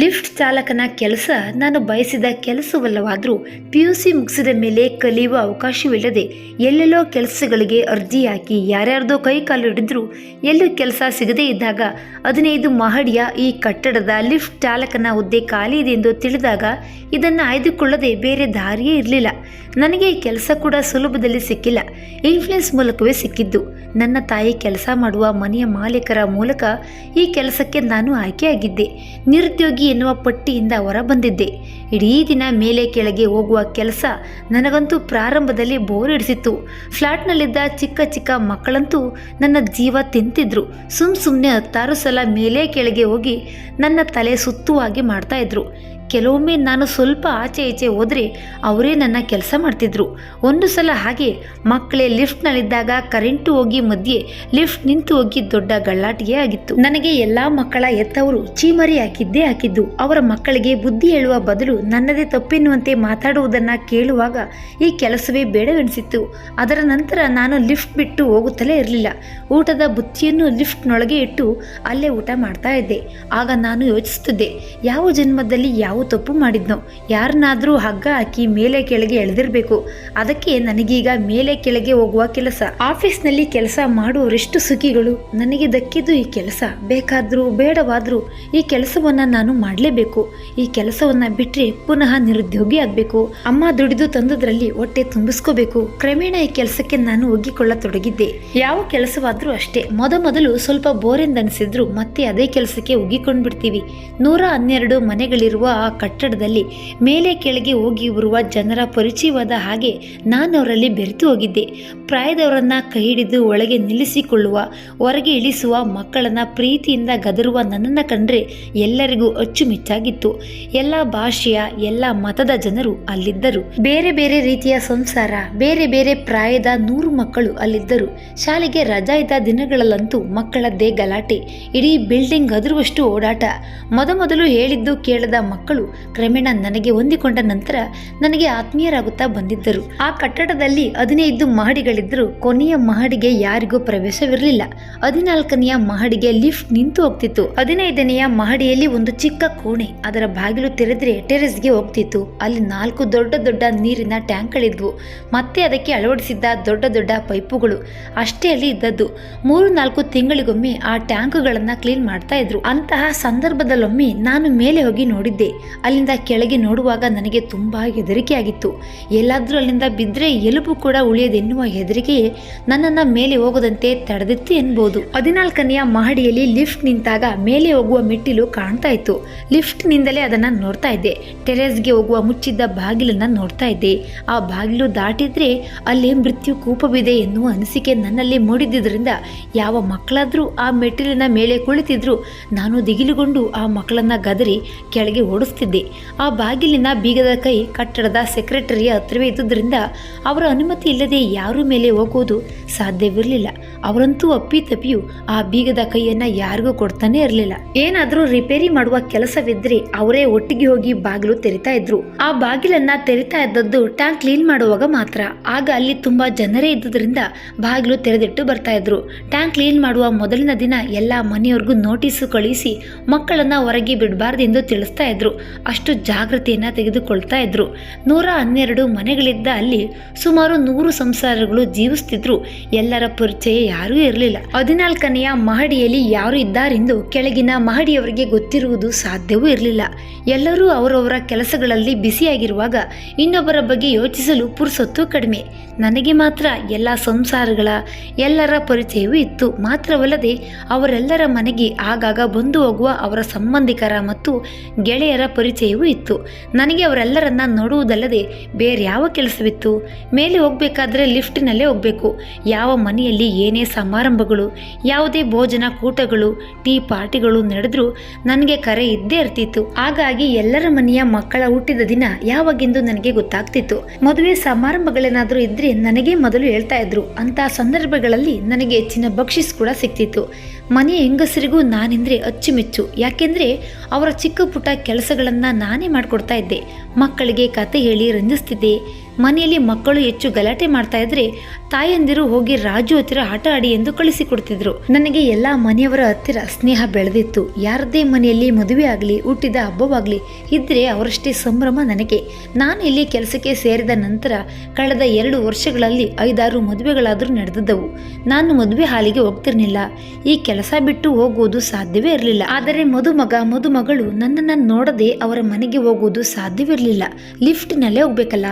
Lift ಚಾಲಕನ ಕೆಲಸ ನಾನು ಬಯಸಿದ ಕೆಲಸವಲ್ಲವಾದರೂ ಪಿ ಯು ಸಿ ಮುಗಿಸಿದ ಮೇಲೆ ಕಲಿಯುವ ಅವಕಾಶವಿಲ್ಲದೆ ಎಲ್ಲೆಲ್ಲೋ ಕೆಲಸಗಳಿಗೆ ಅರ್ಜಿ ಹಾಕಿ ಯಾರ್ಯಾರ್ದೋ ಕೈ ಕಾಲು ಹಿಡಿದ್ರು ಎಲ್ಲೂ ಕೆಲಸ ಸಿಗದೇ ಇದ್ದಾಗ ಹದಿನೈದು ಮಹಡಿಯ ಈ ಕಟ್ಟಡದ ಲಿಫ್ಟ್ ಚಾಲಕನ ಹುದ್ದೆ ಖಾಲಿ ಇದೆ ಎಂದು ತಿಳಿದಾಗ ಇದನ್ನು ಆಯ್ದುಕೊಳ್ಳದೆ ಬೇರೆ ದಾರಿಯೇ ಇರಲಿಲ್ಲ. ನನಗೆ ಕೆಲಸ ಕೂಡ ಸುಲಭದಲ್ಲಿ ಸಿಕ್ಕಿಲ್ಲ. ಇನ್ಫ್ಲುಯೆನ್ಸ್ ಮೂಲಕವೇ ಸಿಕ್ಕಿದ್ದು. ನನ್ನ ತಾಯಿ ಕೆಲಸ ಮಾಡುವ ಮನೆಯ ಮಾಲೀಕರ ಮೂಲಕ ಈ ಕೆಲಸಕ್ಕೆ ನಾನು ಆಯ್ಕೆಯಾಗಿದ್ದೆ. ನಿರುದ್ಯೋಗಿ ಎನ್ನುವ ಪಟ್ಟಿಯಿಂದ ಹೊರಬಂದಿದ್ದೆ. ಇಡೀ ದಿನ ಮೇಲೆ ಕೆಳಗೆ ಹೋಗುವ ಕೆಲಸ ನನಗಂತೂ ಪ್ರಾರಂಭದಲ್ಲಿ ಬೋರ್ ಹಿಡಿಸಿತ್ತು. ಫ್ಲ್ಯಾಟ್ನಲ್ಲಿದ್ದ ಚಿಕ್ಕ ಚಿಕ್ಕ ಮಕ್ಕಳಂತೂ ನನ್ನ ಜೀವ ತಿಂತಿದ್ರು. ಸುಮ್ ಸುಮ್ಮನೆ ಹತ್ತಾರು ಸಲ ಮೇಲೆ ಕೆಳಗೆ ಹೋಗಿ ನನ್ನ ತಲೆ ಸುತ್ತುವಾಗಿ ಮಾಡ್ತಾಯಿದ್ರು ಕೆಲವೊಮ್ಮೆ ನಾನು ಸ್ವಲ್ಪ ಆಚೆ ಈಚೆ ಹೋದರೆ ಅವರೇ ನನ್ನ ಕೆಲಸ ಮಾಡ್ತಿದ್ರು. ಒಂದು ಸಲ ಹಾಗೆ ಮಕ್ಕಳೇ ಲಿಫ್ಟ್ನಲ್ಲಿದ್ದಾಗ ಕರೆಂಟು ಹೋಗಿ ಮಧ್ಯೆ ಲಿಫ್ಟ್ ನಿಂತು ಹೋಗಿ ದೊಡ್ಡ ಗಳ್ಳಾಟಿಗೆ ಆಗಿತ್ತು. ನನಗೆ ಎಲ್ಲ ಮಕ್ಕಳ ಎತ್ತವರು ಚೀಮರಿ ಹಾಕಿದ್ದೇ ಹಾಕಿದ್ದು. ಅವರ ಮಕ್ಕಳಿಗೆ ಬುದ್ಧಿ ಹೇಳುವ ಬದಲು ನನ್ನದೇ ತಪ್ಪೆನ್ನುವಂತೆ ಮಾತಾಡುವುದನ್ನು ಕೇಳುವಾಗ ಈ ಕೆಲಸವೇ ಬೇಡವೆನಿಸಿತ್ತು. ಅದರ ನಂತರ ನಾನು ಲಿಫ್ಟ್ ಬಿಟ್ಟು ಹೋಗುತ್ತಲೇ ಇರಲಿಲ್ಲ. ಊಟದ ಬುತ್ತಿಯನ್ನು ಲಿಫ್ಟ್ನೊಳಗೆ ಇಟ್ಟು ಅಲ್ಲೇ ಊಟ ಮಾಡ್ತಾ ಇದ್ದೆ. ಆಗ ನಾನು ಯೋಚಿಸುತ್ತಿದ್ದೆ, ಯಾವ ಜನ್ಮದಲ್ಲಿ ಯಾವ ತಪ್ಪು ಮಾಡಿದ್ನೋ? ಯಾರನ್ನಾದರೂ ಹಗ್ಗ ಹಾಕಿ ಮೇಲೆ ಕೆಳಗೆ ಎಳೆದಿರಬೇಕು. ಅದಕ್ಕೆ ನನಗೀಗ ಮೇಲೆ ಕೆಳಗೆ ಹೋಗುವ ಕೆಲಸ. ಆಫೀಸ್ನಲ್ಲಿ ಕೆಲಸ ಮಾಡುವರೆಷ್ಟು ಸುಖಿಗಳು. ನನಗೆ ದಕ್ಕಿದ್ದು ಈ ಕೆಲಸ. ಬೇಕಾದರೂ, ಬೇಡವಾದರೂ ಈ ಕೆಲಸವನ್ನು ನಾನು ಮಾಡಲೇಬೇಕು. ಈ ಕೆಲಸವನ್ನು ಬಿಟ್ಟರೆ ಪುನಃ ನಿರುದ್ಯೋಗಿ ಆಗಬೇಕು. ಅಮ್ಮ ದುಡಿದು ತಂದದ್ರಲ್ಲಿ ಹೊಟ್ಟೆ ತುಂಬಿಸ್ಕೋಬೇಕು. ಕ್ರಮೇಣ ಈ ಕೆಲಸಕ್ಕೆ ನಾನು ಒಗ್ಗಿಕೊಳ್ಳತೊಡಗಿದ್ದೆ. ಯಾವ ಕೆಲಸವಾದರೂ ಅಷ್ಟೇ. ಮೊದಮೊದಲು ಸ್ವಲ್ಪ ಬೋರ್ ಅನಿಸಿದ್ರು ಮತ್ತೆ ಅದೇ ಕೆಲಸಕ್ಕೆ ಒಗ್ಗಿಕೊಂಡು ಬಿಡ್ತೀವಿ ನೂರ ಹನ್ನೆರಡು ಮನೆಗಳಿರುವ ಆ ಕಟ್ಟಡದಲ್ಲಿ ಮೇಲೆ ಕೆಳಗೆ ಹೋಗಿ ಬರುವ ಜನರ ಪರಿಚಯವಾದ ಹಾಗೆ ನಾನು ಅವರಲ್ಲಿ ಬೆರೆತು ಹೋಗಿದ್ದೆ. ಪ್ರಾಯದವರನ್ನ ಕೈ ಹಿಡಿದು ಒಳಗೆ ನಿಲ್ಲಿಸಿಕೊಳ್ಳುವ, ಹೊರಗೆ ಇಳಿಸುವ ಮಕ್ಕಳನ್ನ ಪ್ರೀತಿಯಿಂದ ಗದರುವ ನನ್ನನ್ನು ಕಂಡ್ರೆ ಎಲ್ಲರಿಗೂ ಅಚ್ಚುಮೆಚ್ಚಾಗಿತ್ತು. ಎಲ್ಲ ಭಾಷೆಯ ಎಲ್ಲ ಮತದ ಜನರು ಅಲ್ಲಿದ್ದರು. ಬೇರೆ ಬೇರೆ ರೀತಿಯ ಸಂಸಾರ, ಬೇರೆ ಬೇರೆ ಪ್ರಾಯದ ನೂರು ಮಕ್ಕಳು ಅಲ್ಲಿದ್ದರು. ಶಾಲೆಗೆ ರಜಾ ಇದ್ದ ದಿನಗಳಲ್ಲಂತೂ ಮಕ್ಕಳದ್ದೇ ಗಲಾಟೆ ಇಡೀ ಬಿಲ್ಡಿಂಗ್ ಅದರುವಷ್ಟು ಓಡಾಟ. ಮೊದಮೊದಲು ಹೇಳಿದ್ದು ಕೇಳದ ಮಕ್ಕಳು ಕ್ರಮೇಣ ನನಗೆ ಹೊಂದಿಕೊಂಡ ನಂತರ ನನಗೆ ಆತ್ಮೀಯರಾಗುತ್ತಾ ಬಂದಿದ್ದರು. ಆ ಕಟ್ಟಡದಲ್ಲಿ ಹದಿನೈದು ಮಹಡಿಗಳಿದ್ದರೂ ಕೊನೆಯ ಮಹಡಿಗೆ ಯಾರಿಗೂ ಪ್ರವೇಶವಿರಲಿಲ್ಲ. ಹದಿನಾಲ್ಕನೆಯ ಮಹಡಿಗೆ ಲಿಫ್ಟ್ ನಿಂತು ಹೋಗ್ತಿತ್ತು. ಹದಿನೈದನೆಯ ಮಹಡಿಯಲ್ಲಿ ಒಂದು ಚಿಕ್ಕ ಕೋಣೆ, ಅದರ ಬಾಗಿಲು ತೆರೆದ್ರೆ ಟೆರೆಸ್ಗೆ ಹೋಗ್ತಿತ್ತು. ಅಲ್ಲಿ ನಾಲ್ಕು ದೊಡ್ಡ ದೊಡ್ಡ ನೀರಿನ ಟ್ಯಾಂಕ್ಗಳಿದ್ವು. ಮತ್ತೆ ಅದಕ್ಕೆ ಅಳವಡಿಸಿದ್ದ ದೊಡ್ಡ ದೊಡ್ಡ ಪೈಪುಗಳು. ಅಷ್ಟೇ ಅಲ್ಲಿ ಇದ್ದದ್ದು. ಮೂರು ನಾಲ್ಕು ತಿಂಗಳಿಗೊಮ್ಮೆ ಆ ಟ್ಯಾಂಕ್ಗಳನ್ನು ಕ್ಲೀನ್ ಮಾಡ್ತಾ ಇದ್ರು. ಅಂತಹ ಸಂದರ್ಭದಲ್ಲೊಮ್ಮೆ ನಾನು ಮೇಲೆ ಹೋಗಿ ನೋಡಿದ್ದೆ. ಅಲ್ಲಿಂದ ಕೆಳಗೆ ನೋಡುವಾಗ ನನಗೆ ತುಂಬಾ ಹೆದರಿಕೆ ಆಗಿತ್ತು ಎಲ್ಲಾದ್ರೂ ಅಲ್ಲಿಂದ ಬಿದ್ದರೆ ಎಲುಬು ಕೂಡ ಉಳಿಯದೆನ್ನುವ ಹೆದರಿಕೆಯೇ ನನ್ನನ್ನು ಮೇಲೆ ಹೋಗದಂತೆ ತಡೆದಿತ್ತು ಎನ್ಬೋದು. ಹದಿನಾಲ್ಕನೆಯ ಮಹಡಿಯಲ್ಲಿ ಲಿಫ್ಟ್ ನಿಂತಾಗ ಮೇಲೆ ಹೋಗುವ ಮೆಟ್ಟಿಲು ಕಾಣ್ತಾ ಇತ್ತು. ಲಿಫ್ಟ್ನಿಂದಲೇ ಅದನ್ನು ನೋಡ್ತಾ ಇದ್ದೆ. ಟೆರೆಸ್ಗೆ ಹೋಗುವ ಮುಚ್ಚಿದ್ದ ಬಾಗಿಲನ್ನು ನೋಡ್ತಾ ಇದ್ದೆ. ಆ ಬಾಗಿಲು ದಾಟಿದ್ರೆ ಅಲ್ಲಿ ಮೃತ್ಯು ಕೂಪವಿದೆ ಎನ್ನುವ ಅನಿಸಿಕೆ ನನ್ನಲ್ಲಿ ಮೂಡಿದ್ದರಿಂದ ಯಾವ ಮಕ್ಕಳಾದರೂ ಆ ಮೆಟ್ಟಿಲಿನ ಮೇಲೆ ಕುಳಿತಿದ್ರು. ನಾನು ದಿಗಿಲುಗೊಂಡು ಆ ಮಕ್ಕಳನ್ನ ಗದರಿ ಕೆಳಗೆ ಓಡಿಸ್ತಿದ್ದೆ. ಆ ಬಾಗಿಲಿನ ಬೀಗದ ಕೈ ಕಟ್ಟಡದ ಸೆಕ್ರೆಟರಿಯ ಹತ್ತಿರವೇ ಇದ್ದುದರಿಂದ ಅವರ ಅನುಮತಿ ಇಲ್ಲದೆ ಯಾರ ಮೇಲೆ ಹೋಗೋದು ಸಾಧ್ಯವಿರಲಿಲ್ಲ. ಅವರಂತೂ ಅಪ್ಪಿತಪ್ಪಿಯು ಆ ಬೀಗದ ಕೈಯನ್ನ ಯಾರಿಗೂ ಕೊಡ್ತಾನೆ ಇರಲಿಲ್ಲ. ಏನಾದರೂ ರಿಪೇರಿ ಮಾಡುವ ಕೆಲಸವಿದ್ರೆ ಅವರೇ ಒಟ್ಟಿಗೆ ಹೋಗಿ ಬಾಗಿಲು ತೆರಿತಾ ಇದ್ರು. ಆ ಬಾಗಿಲನ್ನ ತೆರಿತಾ ಇದ್ದದ್ದು ಟ್ಯಾಂಕ್ ಕ್ಲೀನ್ ಮಾಡುವಾಗ ಮಾತ್ರ. ಆಗ ಅಲ್ಲಿ ತುಂಬಾ ಜನರೇ ಇದ್ದುದರಿಂದ ಬಾಗಿಲು ತೆರೆದಿಟ್ಟು ಬರ್ತಾ ಇದ್ರು. ಟ್ಯಾಂಕ್ ಕ್ಲೀನ್ ಮಾಡುವ ಮೊದಲಿನ ದಿನ ಎಲ್ಲಾ ಮನೆಯವ್ರಿಗೂ ನೋಟಿಸ್ ಕಳುಹಿಸಿ ಮಕ್ಕಳನ್ನ ಹೊರಗೆ ಬಿಡಬಾರ್ದೆಂದು ತಿಳಿಸ್ತಾ ಇದ್ರು. ಅಷ್ಟು ಜಾಗೃತಿಯನ್ನ ತೆಗೆದುಕೊಳ್ತಾ ಇದ್ರು. ನೂರ ಹನ್ನೆರಡು ಮನೆಗಳಿದ್ದ ಅಲ್ಲಿ ಸುಮಾರು ನೂರು ಸಂಸಾರಗಳು ಜೀವಿಸ್ತಿದ್ರು. ಎಲ್ಲರ ಪರಿಚಯ ಯಾರೂ ಇರಲಿಲ್ಲ. ಹದಿನಾಲ್ಕನೆಯ ಮಹಡಿಯಲ್ಲಿ ಯಾರು ಇದ್ದಾರೆಂದು ಕೆಳಗಿನ ಮಹಡಿಯವರಿಗೆ ಗೊತ್ತಿರುವುದು ಸಾಧ್ಯವೂ ಇರಲಿಲ್ಲ. ಎಲ್ಲರೂ ಅವರವರ ಕೆಲಸಗಳಲ್ಲಿ ಬಿಸಿಯಾಗಿರುವಾಗ ಇನ್ನೊಬ್ಬರ ಬಗ್ಗೆ ಯೋಚಿಸಲು ಪುರುಸೊತ್ತು ಕಡಿಮೆ. ನನಗೆ ಮಾತ್ರ ಎಲ್ಲ ಸಂಸಾರಗಳ, ಎಲ್ಲರ ಪರಿಚಯವೂ ಇತ್ತು. ಮಾತ್ರವಲ್ಲದೆ ಅವರೆಲ್ಲರ ಮನೆಗೆ ಆಗಾಗ ಬಂದು ಹೋಗುವ ಅವರ ಸಂಬಂಧಿಕರ ಮತ್ತು ಗೆಳೆಯರ ಪರಿಚಯವೂ ಇತ್ತು. ನನಗೆ ಅವರೆಲ್ಲರನ್ನ ನೋಡುವುದಲ್ಲದೆ ಬೇರೆ ಯಾವ ಕೆಲಸವಿತ್ತು? ಮೇಲೆ ಹೋಗಬೇಕಾದ್ರೆ ಲಿಫ್ಟಿನಲ್ಲೇ ಹೋಗಬೇಕು. ಯಾವ ಮನೆಯಲ್ಲಿ ಏನೇ ಸಮಾರಂಭಗಳು, ಯಾವುದೇ ಭೋಜನ ಕೂಟಗಳು, ಟೀ ಪಾರ್ಟಿಗಳು ನಡೆದರೂ ನನಗೆ ಕರೆ ಇದ್ದೇ ಇರ್ತಿತ್ತು. ಹಾಗಾಗಿ ಎಲ್ಲರ ಮನೆಯ ಮಕ್ಕಳ ಹುಟ್ಟಿದ ದಿನ ಯಾವಾಗೆಂದು ನನಗೆ ಗೊತ್ತಾಗ್ತಿತ್ತು. ಮದುವೆ ಸಮಾರಂಭಗಳೇನಾದರೂ ಇದ್ರೆ ನನಗೆ ಮೊದಲು ಹೇಳ್ತಾ ಇದ್ರು. ಅಂತಹ ಸಂದರ್ಭಗಳಲ್ಲಿ ನನಗೆ ಹೆಚ್ಚಿನ ಬಕ್ಷಿಸ್ ಕೂಡ ಸಿಕ್ತಿತ್ತು. ಮನೆಯ ಹೆಂಗಸರಿಗೂ ನಾನೆಂದ್ರೆ ಅಚ್ಚುಮೆಚ್ಚು. ಯಾಕೆಂದ್ರೆ ಅವರ ಚಿಕ್ಕ ಪುಟ್ಟ ಕೆಲಸಗಳನ್ನು ನಾನೇ ಮಾಡಿಕೊಡ್ತಾ ಇದ್ದೆ. ಮಕ್ಕಳಿಗೆ ಕತೆ ಹೇಳಿ ರಂಜಿಸ್ತಿದ್ದೆ. ಮನೆಯಲ್ಲಿ ಮಕ್ಕಳು ಹೆಚ್ಚು ಗಲಾಟೆ ಮಾಡ್ತಾ ಇದ್ರೆ ತಾಯಂದಿರು ಹೋಗಿ ರಾಜು ಹತ್ತಿರ ಆಟ ಆಡಿ ಎಂದು ಕಳಿಸಿಕೊಡ್ತಿದ್ರು. ನನಗೆ ಎಲ್ಲಾ ಮನೆಯವರ ಹತ್ತಿರ ಸ್ನೇಹ ಬೆಳೆದಿತ್ತು. ಯಾರದೇ ಮನೆಯಲ್ಲಿ ಮದುವೆ ಆಗಲಿ, ಹುಟ್ಟಿದ ಹಬ್ಬವಾಗಲಿ ಇದ್ರೆ ಅವರಷ್ಟೇ ಸಂಭ್ರಮ ನನಗೆ. ನಾನು ಇಲ್ಲಿ ಕೆಲಸಕ್ಕೆ ಸೇರಿದ ನಂತರ ಕಳೆದ ಎರಡು ವರ್ಷಗಳಲ್ಲಿ ಐದಾರು ಮದುವೆಗಳಾದರೂ ನಡೆದಿದ್ದವು. ನಾನು ಮದುವೆ ಹಾಲಿಗೆ ಹೋಗ್ತಿರ್ಲಿಲ್ಲ. ಈ ಕೆಲಸ ಬಿಟ್ಟು ಹೋಗುವುದು ಸಾಧ್ಯವೇ ಇರಲಿಲ್ಲ. ಆದರೆ ಮದುಮಗ, ಮದುಮಗಳು ನನ್ನನ್ನು ನೋಡದೆ ಅವರ ಮನೆಗೆ ಹೋಗುವುದು ಸಾಧ್ಯವಿರಲಿಲ್ಲ. ಲಿಫ್ಟ್ನಲ್ಲೇ ಹೋಗ್ಬೇಕಲ್ಲ?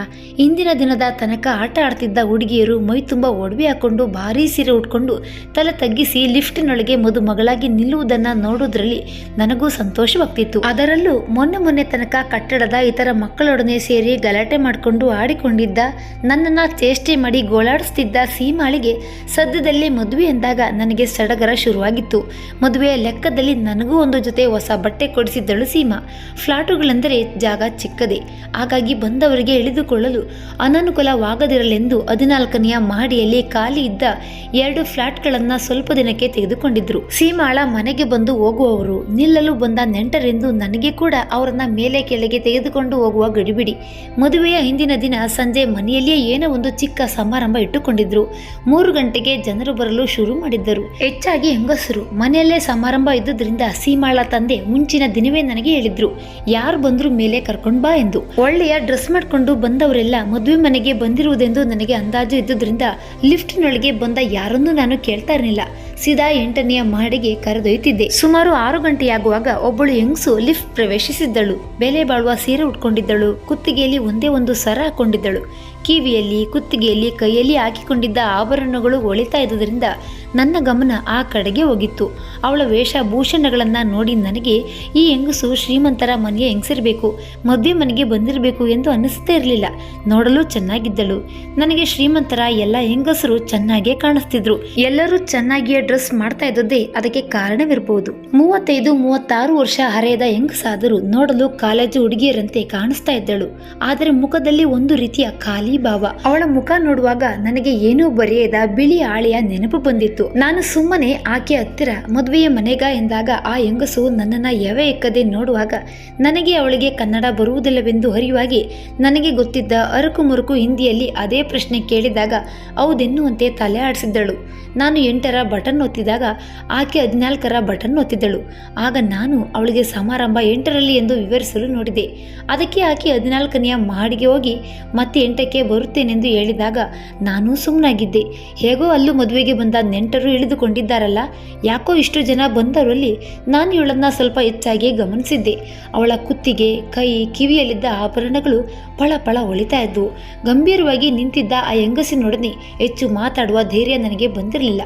ಇಂದಿನ ದಿನದ ತನಕ ಆಟ ಆಡ್ತಿದ್ದ ಹುಡುಗಿಯರು ಮೈ ತುಂಬ ಒಡವೆ ಹಾಕೊಂಡು ಭಾರೀ ಸೀರೆ ಉಟ್ಕೊಂಡು ತಲೆ ತಗ್ಗಿಸಿ ಲಿಫ್ಟಿನೊಳಗೆ ಮದುಮಗಳಾಗಿ ನಿಲ್ಲುವುದನ್ನು ನೋಡೋದ್ರಲ್ಲಿ ನನಗೂ ಸಂತೋಷವಾಗ್ತಿತ್ತು. ಅದರಲ್ಲೂ ಮೊನ್ನೆ ಮೊನ್ನೆ ತನಕ ಕಟ್ಟಡದ ಇತರ ಮಕ್ಕಳೊಡನೆ ಸೇರಿ ಗಲಾಟೆ ಮಾಡಿಕೊಂಡು ಆಡಿಕೊಂಡಿದ್ದ ನನ್ನನ್ನು ಚೇಷ್ಟೆ ಮಾಡಿ ಗೋಳಾಡಿಸ್ತಿದ್ದ ಸೀಮಾಳಿಗೆ ಸದ್ಯದಲ್ಲೇ ಮದುವೆ ಎಂದಾಗ ನನಗೆ ಸಡಗರ ಶುರುವಾಗಿತ್ತು. ಮದುವೆಯ ಲೆಕ್ಕದಲ್ಲಿ ನನಗೂ ಒಂದು ಜೊತೆ ಹೊಸ ಬಟ್ಟೆ ಕೊಡಿಸಿದ್ದಳು ಸೀಮಾ. ಫ್ಲಾಟುಗಳೆಂದರೆ ಜಾಗ ಚಿಕ್ಕದೆ. ಹಾಗಾಗಿ ಬಂದವರಿಗೆ ಇಳಿದುಕೊಳ್ಳಲು ಅನನುಕೂಲವಾಗದಿರಲೆಂದು ಹದಿನಾಲ್ಕನೆಯ ಮಹಡಿಯಲ್ಲಿ ಖಾಲಿ ಇದ್ದ ಎರಡು ಫ್ಲಾಟ್ಗಳನ್ನು ಸ್ವಲ್ಪ ದಿನಕ್ಕೆ ತೆಗೆದುಕೊಂಡಿದ್ರು. ಸೀಮಾಳ ಮನೆಗೆ ಬಂದು ಹೋಗುವವರು, ನಿಲ್ಲಲು ಬಂದ ನೆಂಟರೆಂದು ನನಗೆ ಕೂಡ ಅವರನ್ನ ಮೇಲೆ ಕೆಳಗೆ ತೆಗೆದುಕೊಂಡು ಹೋಗುವ ಗಡಿಬಿಡಿ. ಮದುವೆಯ ಹಿಂದಿನ ದಿನ ಸಂಜೆ ಮನೆಯಲ್ಲಿಯೇ ಏನೋ ಒಂದು ಚಿಕ್ಕ ಸಮಾರಂಭ ಇಟ್ಟುಕೊಂಡಿದ್ರು. ಮೂರು ಗಂಟೆಗೆ ಜನರು ಬರಲು ಶುರು ಮಾಡಿದ್ದರು. ಹೆಚ್ಚಾಗಿ ಹೆಂಗಸರು. ಮನೆಯಲ್ಲೇ ಸಮಾರಂಭ ಇದ್ದುದರಿಂದ ಸೀಮಾಳ ತಂದೆ ಮುಂಚಿನ ದಿನವೇ ನನಗೆ ಹೇಳಿದ್ರು, ಯಾರು ಬಂದ್ರು ಮೇಲೆ ಕರ್ಕೊಂಡು ಬಾ ಎಂದು. ಒಳ್ಳೆಯ ಡ್ರೆಸ್ ಮಾಡ್ಕೊಂಡು ಬಂದವರೆಲ್ಲ ಮದುವೆ ಮನೆಗೆ ಬಂದಿರುವುದೆಂದು ನನಗೆ ಅಂದಾಜು ಇದ್ದುದರಿಂದ ಲಿಫ್ಟ್ನೊಳಗೆ ಬಂದ ಯಾರನ್ನೂ ನಾನು ಕೇಳ್ತಾ ಇರಲಿಲ್ಲ. ಸೀದಾ ಎಂಟನೆಯ ಮಹಡಿಗೆ ಕರೆದೊಯ್ತಿದ್ದೆ ಸುಮಾರು ಆರು ಗಂಟೆಯಾಗುವಾಗ ಒಬ್ಬಳು ಹೆಂಗಸು ಲಿಫ್ಟ್ ಪ್ರವೇಶಿಸಿದ್ದಳು. ಬೆಲೆ ಬಾಳುವ ಸೀರೆ ಉಟ್ಕೊಂಡಿದ್ದಳು. ಕುತ್ತಿಗೆಯಲ್ಲಿ ಒಂದೇ ಒಂದು ಸರ ಹಾಕೊಂಡಿದ್ದಳು. ಕಿವಿಯಲ್ಲಿ, ಕುತ್ತಿಗೆಯಲ್ಲಿ, ಕೈಯಲ್ಲಿ ಹಾಕಿಕೊಂಡಿದ್ದ ಆಭರಣಗಳು ಒಳಿತಾ ಇದ್ದುದರಿಂದ ನನ್ನ ಗಮನ ಆ ಕಡೆಗೆ ಹೋಗಿತ್ತು. ಅವಳ ವೇಷಭೂಷಣಗಳನ್ನು ನೋಡಿ ನನಗೆ ಈ ಹೆಂಗಸು ಶ್ರೀಮಂತರ ಮನೆಯ ಹೆಂಗಸಿರಬೇಕು, ಮದುವೆ ಮನೆಗೆ ಬಂದಿರಬೇಕು ಎಂದು ಅನ್ನಿಸ್ತೇ ಇರಲಿಲ್ಲ. ನೋಡಲು ಚೆನ್ನಾಗಿದ್ದಳು. ನನಗೆ ಶ್ರೀಮಂತರ ಎಲ್ಲ ಹೆಂಗಸರು ಚೆನ್ನಾಗೇ ಕಾಣಿಸ್ತಿದ್ರು. ಎಲ್ಲರೂ ಚೆನ್ನಾಗಿಯೇ ಡ್ರೆಸ್ ಮಾಡ್ತಾ ಇದ್ದದ್ದೇ ಅದಕ್ಕೆ ಕಾರಣವಿರಬಹುದು ಮೂವತ್ತೈದು, ಮೂವತ್ತಾರು ವರ್ಷ ಹರೆಯದ ಹೆಂಗಸಾದರೂ ನೋಡಲು ಕಾಲೇಜು ಹುಡುಗಿಯರಂತೆ ಕಾಣಿಸ್ತಾ ಇದ್ದಳು. ಆದರೆ ಮುಖದಲ್ಲಿ ಒಂದು ರೀತಿಯ ಖಾಲಿ ಭಾವ. ಅವಳ ಮುಖ ನೋಡುವಾಗ ನನಗೆ ಏನೂ ಬರೆಯದ ಬಿಳಿ ಆಳೆಯ ನೆನಪು ಬಂದಿತ್ತು. ನಾನು ಸುಮ್ಮನೆ ಆಕೆ ಹತ್ತಿರ ಮದುವೆಯ ಮನೆಗ ಎಂದಾಗ ಆ ಹೆಂಗಸು ನನ್ನನ್ನು ಎವೆ ಎಕ್ಕದೆ ನೋಡುವಾಗ ನನಗೆ ಅವಳಿಗೆ ಕನ್ನಡ ಬರುವುದಿಲ್ಲವೆಂದು ಅರಿವಾಗಿ ನನಗೆ ಗೊತ್ತಿದ್ದ ಅರಕು ಮುರುಕು ಹಿಂದಿಯಲ್ಲಿ ಅದೇ ಪ್ರಶ್ನೆ ಕೇಳಿದಾಗ ಹೌದೆನ್ನುವಂತೆ ತಲೆ ಆಡಿಸಿದ್ದಳು. ನಾನು ಎಂಟರ ಬಟನ್ ಒತ್ತಿದಾಗ ಆಕೆ ಹದಿನಾಲ್ಕರ ಬಟನ್ ಒತ್ತಿದ್ದಳು. ಆಗ ನಾನು ಅವಳಿಗೆ ಸಮಾರಂಭ ಎಂಟರಲ್ಲಿ ಎಂದು ವಿವರಿಸಲು ನೋಡಿದೆ. ಅದಕ್ಕೆ ಆಕೆ ಹದಿನಾಲ್ಕನೆಯ ಮಹಡಿಗೆ ಹೋಗಿ, ಮತ್ತೆ ಎಂಟಕ್ಕೆ ಬರುತ್ತೇನೆಂದು ಹೇಳಿದಾಗ ನಾನು ಸುಮ್ಮನಾಗಿದ್ದೆ ಹೇಗೋ ಅಲ್ಲೂ ಮದುವೆಗೆ ಬಂದ ನೆಂಟರು ಇಳಿದುಕೊಂಡಿದ್ದಾರಲ್ಲ? ಯಾಕೋ ಇಷ್ಟು ಜನ ಬಂದವರಲ್ಲಿ ನಾನು ಇವಳನ್ನು ಸ್ವಲ್ಪ ಹೆಚ್ಚಾಗಿ ಗಮನಿಸಿದ್ದೆ. ಅವಳ ಕುತ್ತಿಗೆ, ಕೈ, ಕಿವಿಯಲ್ಲಿದ್ದ ಆಭರಣಗಳು ಪಳ ಪಳ ಒಳಿತಾ ಇದ್ವು. ಗಂಭೀರವಾಗಿ ನಿಂತಿದ್ದ ಆ ಹೆಂಗಸಿನೊಡನೆ ಹೆಚ್ಚು ಮಾತಾಡುವ ಧೈರ್ಯ ನನಗೆ ಬಂದಿರಲಿಲ್ಲ.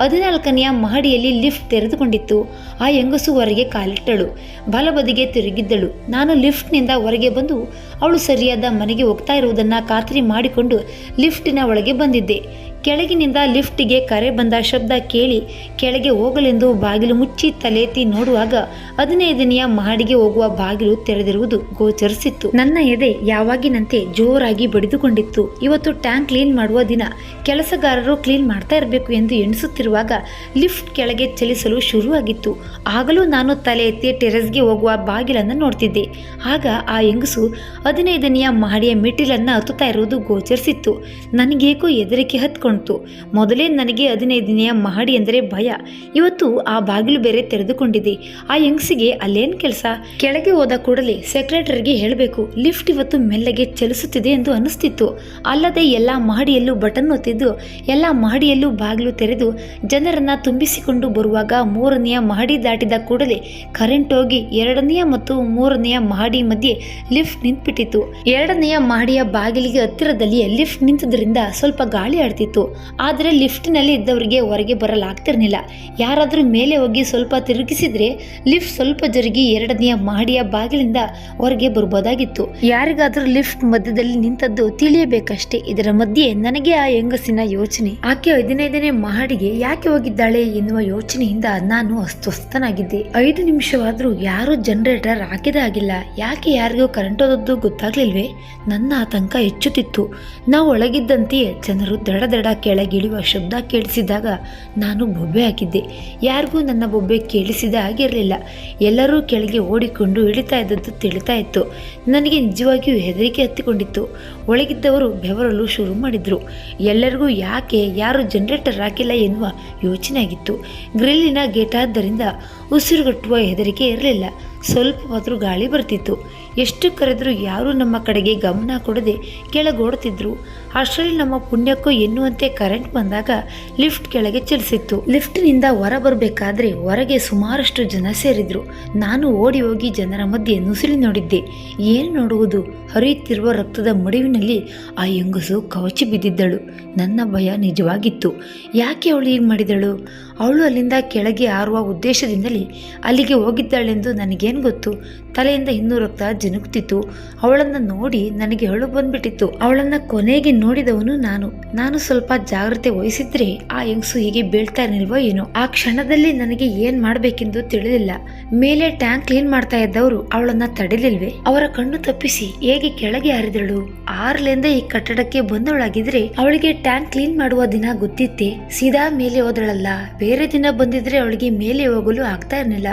ಹದಿನಾಲ್ಕನೆಯ ಮಹಡಿಯಲ್ಲಿ ಲಿಫ್ಟ್ ತೆರೆದುಕೊಂಡಿತ್ತು. ಆ ಹೆಂಗಸು ಹೊರಗೆ ಕಾಲಿಟ್ಟಳು. ಬಲಬದಿಗೆ ತಿರುಗಿದ್ದಳು. ನಾನು ಲಿಫ್ಟ್ನಿಂದ ಹೊರಗೆ ಬಂದು ಅವಳು ಸರಿಯಾದ ಮನೆಗೆ ಹೋಗ್ತಾ ಇರುವುದನ್ನು ಖಾತ್ರಿ ಮಾಡಿಕೊಂಡು ಲಿಫ್ಟಿನ ಒಳಗೆ ಬಂದಿದ್ದೆ. ಕೆಳಗಿನಿಂದ ಲಿಫ್ಟಿಗೆ ಕರೆ ಬಂದ ಶಬ್ದ ಕೇಳಿ ಕೆಳಗೆ ಹೋಗಲೆಂದು ಬಾಗಿಲು ಮುಚ್ಚಿ ತಲೆತ್ತಿ ನೋಡುವಾಗ ಹದಿನೈದನೆಯ ಮಹಡಿಗೆ ಹೋಗುವ ಬಾಗಿಲು ತೆರೆದಿರುವುದು ಗೋಚರಿಸಿತ್ತು. ನನ್ನ ಎದೆ ಯಾವಾಗಿನಂತೆ ಜೋರಾಗಿ ಬಡಿದುಕೊಂಡಿತ್ತು. ಇವತ್ತು ಟ್ಯಾಂಕ್ ಕ್ಲೀನ್ ಮಾಡುವ ದಿನ. ಕೆಲಸಗಾರರು ಕ್ಲೀನ್ ಮಾಡ್ತಾ ಇರಬೇಕು ಎಂದು ಎಣಿಸುತ್ತಿರುವಾಗ ಲಿಫ್ಟ್ ಕೆಳಗೆ ಚಲಿಸಲು ಶುರುವಾಗಿತ್ತು. ಆಗಲೂ ನಾನು ತಲೆ ಎತ್ತಿ ಟೆರೆಸ್ಗೆ ಹೋಗುವ ಬಾಗಿಲನ್ನು ನೋಡ್ತಿದ್ದೆ. ಆಗ ಆ ಹೆಂಗಸು ಹದಿನೈದನೆಯ ಮಹಡಿಯ ಮೆಟ್ಟಿಲನ್ನು ಹತ್ತುತ್ತಾ ಇರುವುದು ಗೋಚರಿಸಿತ್ತು. ನನಗೇಕೋ ಹೆದರಿಕೆ ಹತ್ಕೊಳ್ತು ಮೊದಲೇ ನನಗೆ ಹದಿನೈದನೆಯ ಮಹಡಿ ಎಂದರೆ ಭಯ. ಇವತ್ತು ಆ ಬಾಗಿಲು ಬೇರೆ ತೆರೆದುಕೊಂಡಿದೆ. ಆ ಯಂಗ್ಸಿಗೆ ಅಲ್ಲೇನು ಕೆಲಸ? ಕೆಳಗೆ ಹೋದ ಕೂಡಲೇ ಸೆಕ್ರೆಟರಿಗೆ ಹೇಳಬೇಕು, ಲಿಫ್ಟ್ ಇವತ್ತು ಮೆಲ್ಲಗೆ ಚಲಿಸುತ್ತಿದೆ ಎಂದು ಅನಿಸ್ತಿತ್ತು ಅಲ್ಲದೆ ಎಲ್ಲ ಮಹಡಿಯಲ್ಲೂ ಬಟನ್ ಒತ್ತಿದ್ದು, ಎಲ್ಲ ಮಹಡಿಯಲ್ಲೂ ಬಾಗಿಲು ತೆರೆದು ಜನರನ್ನ ತುಂಬಿಸಿಕೊಂಡು ಬರುವಾಗ ಮೂರನೆಯ ಮಹಡಿ ದಾಟಿದ ಕೂಡಲೇ ಕರೆಂಟ್ ಹೋಗಿ ಎರಡನೆಯ ಮತ್ತು ಮೂರನೆಯ ಮಹಡಿ ಮಧ್ಯೆ ಲಿಫ್ಟ್ ನಿಂತ್ಬಿಟ್ಟಿತ್ತು. ಎರಡನೆಯ ಮಹಡಿಯ ಬಾಗಿಲಿಗೆ ಹತ್ತಿರದಲ್ಲಿ ಲಿಫ್ಟ್ ನಿಂತದ್ರಿಂದ ಸ್ವಲ್ಪ ಗಾಳಿ ಆಡ್ತಿತ್ತು. ಆದರೆ ಲಿಫ್ಟ್ನಲ್ಲಿ ಇದ್ದವರಿಗೆ ಹೊರಗೆ ಬರಲಾಗ್ತಿರ್ಲಿಲ್ಲ. ಯಾರಾದರೂ ಮೇಲೆ ಹೋಗಿ ಸ್ವಲ್ಪ ತಿರುಗಿಸಿದ್ರೆ ಲಿಫ್ಟ್ ಸ್ವಲ್ಪ ಜರುಗಿ ಎರಡನೆಯ ಮಹಡಿಯ ಬಾಗಿಲಿಂದ ಹೊರಗೆ ಬರ್ಬೋದಾಗಿತ್ತು. ಯಾರಿಗಾದರೂ ಲಿಫ್ಟ್ ಮಧ್ಯದಲ್ಲಿ ನಿಂತದ್ದು ತಿಳಿಯಬೇಕಷ್ಟೇ. ಇದರ ಮಧ್ಯೆ ನನಗೆ ಆ ಹೆಂಗಸಿನ ಯೋಚನೆ. ಆಕೆ ಹದಿನೈದನೇ ಮಹಡಿಗೆ ಯಾಕೆ ಹೋಗಿದ್ದಾಳೆ ಎನ್ನುವ ಯೋಚನೆಯಿಂದ ನಾನು ಅಸ್ವಸ್ಥನಾಗಿದ್ದೆ. ಐದು ನಿಮಿಷವಾದರೂ ಯಾರು ಜನರೇಟರ್ ಆಗಿಲ್ಲ ಯಾಕೆ ಯಾರಿಗೂ ಕರೆಂಟ್ ಹೋದದ್ದು ಗೊತ್ತಾಗ್ಲಿಲ್ವೇ? ನನ್ನ ಆತಂಕ ಹೆಚ್ಚುತ್ತಿತ್ತು. ನಾವು ಒಳಗಿದ್ದಂತೆಯೇ ಜನರು ದಡ ದಡ ಕೆಳಗಿಳಿಯುವ ಶಬ್ದ ಕೇಳಿಸಿದಾಗ ನಾನು ಬೊಬ್ಬೆ ಹಾಕಿದ್ದೆ. ಯಾರಿಗೂ ನನ್ನ ಬೊಬ್ಬೆ ಕೇಳಿಸಿದ ಹಾಗಿರಲಿಲ್ಲ. ಎಲ್ಲರೂ ಕೆಳಗೆ ಓಡಿಕೊಂಡು ಇಳಿತಾ ಇದ್ದದ್ದು ತಿಳಿತಾ ಇತ್ತು. ನನಗೆ ನಿಜವಾಗಿಯೂ ಹೆದರಿಕೆ ಹತ್ತಿಕೊಂಡಿತ್ತು. ಒಳಗಿದ್ದವರು ಬೆವರಲು ಶುರು ಮಾಡಿದರು. ಎಲ್ಲರಿಗೂ ಯಾಕೆ, ಯಾರು ಜನರೇಟರ್ ಹಾಕಿಲ್ಲ ಎನ್ನುವ ಯೋಚನೆ ಆಗಿತ್ತು. ಗ್ರಿಲ್ಲಿನ ಗೇಟ್ ಆದ್ದರಿಂದ ಉಸಿರುಗಟ್ಟುವ ಹೆದರಿಕೆ ಇರಲಿಲ್ಲ. ಸ್ವಲ್ಪವಾದರೂ ಗಾಳಿ ಬರ್ತಿತ್ತು. ಎಷ್ಟು ಕರೆದರೂ ಯಾರೂ ನಮ್ಮ ಕಡೆಗೆ ಗಮನ ಕೊಡದೆ ಕೆಳಗೋಡ್ತಿದ್ರು. ಅಷ್ಟರಲ್ಲಿ ನಮ್ಮ ಪುಣ್ಯಕ್ಕೂ ಎನ್ನುವಂತೆ ಕರೆಂಟ್ ಬಂದಾಗ ಲಿಫ್ಟ್ ಕೆಳಗೆ ಚಲಿಸಿತ್ತು. ಲಿಫ್ಟ್ನಿಂದ ಹೊರ ಬರಬೇಕಾದ್ರೆ ಹೊರಗೆ ಸುಮಾರಷ್ಟು ಜನ ಸೇರಿದ್ರು. ನಾನು ಓಡಿ ಹೋಗಿ ಜನರ ಮಧ್ಯೆ ನುಸುಳಿ ನೋಡಿದ್ದೆ. ಏನು ನೋಡುವುದು? ಹರಿಯುತ್ತಿರುವ ರಕ್ತದ ಮಡಿವಿನಲ್ಲಿ ಆ ಹೆಂಗಸು ಕವಚಿ ಬಿದ್ದಿದ್ದಳು. ನನ್ನ ಭಯ ನಿಜವಾಗಿತ್ತು. ಯಾಕೆ ಅವಳು ಹೀಗೆ ಮಾಡಿದಳು? ಅವಳು ಅಲ್ಲಿಂದ ಕೆಳಗೆ ಹಾರುವ ಉದ್ದೇಶದಿಂದಲೇ ಅಲ್ಲಿಗೆ ಹೋಗಿದ್ದಾಳೆಂದು ನನಗೇನು ಗೊತ್ತು? ತಲೆಯಿಂದ ಇನ್ನೂ ರಕ್ತ ಜಿನುಕ್ತಿತ್ತು ಅವಳನ್ನು ನೋಡಿ ನನಗೆ ಅಳು ಬಂದ್ಬಿಟ್ಟಿತ್ತು. ಅವಳನ್ನು ಕೊನೆಗೆ ನೋಡಿದವನು ನಾನು. ನಾನು ಸ್ವಲ್ಪ ಜಾಗ್ರತೆ ವಹಿಸಿದ್ರೆ ಆ ಹೆಂಗಸು ಹೀಗೆ ಬೀಳ್ತಾ ಇರಲಿಲ್ವೋ ಏನೋ. ಆ ಕ್ಷಣದಲ್ಲಿ ನನಗೆ ಏನ್ ಮಾಡಬೇಕೆಂದು ತಿಳಿದಿಲ್ಲ ಮೇಲೆ ಟ್ಯಾಂಕ್ ಕ್ಲೀನ್ ಮಾಡ್ತಾ ಇದ್ದವರು ಅವಳನ್ನ ತಡೆದಿಲ್ವೆ ಅವರ ಕಣ್ಣು ತಪ್ಪಿಸಿ ಹೇಗೆ ಕೆಳಗೆ ಹಾರಿದಳು? ಆರ್ಲಿಂದ ಈ ಕಟ್ಟಡಕ್ಕೆ ಬಂದವಳಾಗಿದ್ರೆ ಅವಳಿಗೆ ಟ್ಯಾಂಕ್ ಕ್ಲೀನ್ ಮಾಡುವ ದಿನ ಗೊತ್ತಿತ್ತೆ? ಸೀದಾ ಮೇಲೆ ಹೋದಳಲ್ಲ. ದಿನ ಬಂದಿದ್ರೆ ಅವಳಿಗೆ ಮೇಲೆ ಹೋಗಲು ಆಗ್ತಾ ಇರಲಿಲ್ಲ.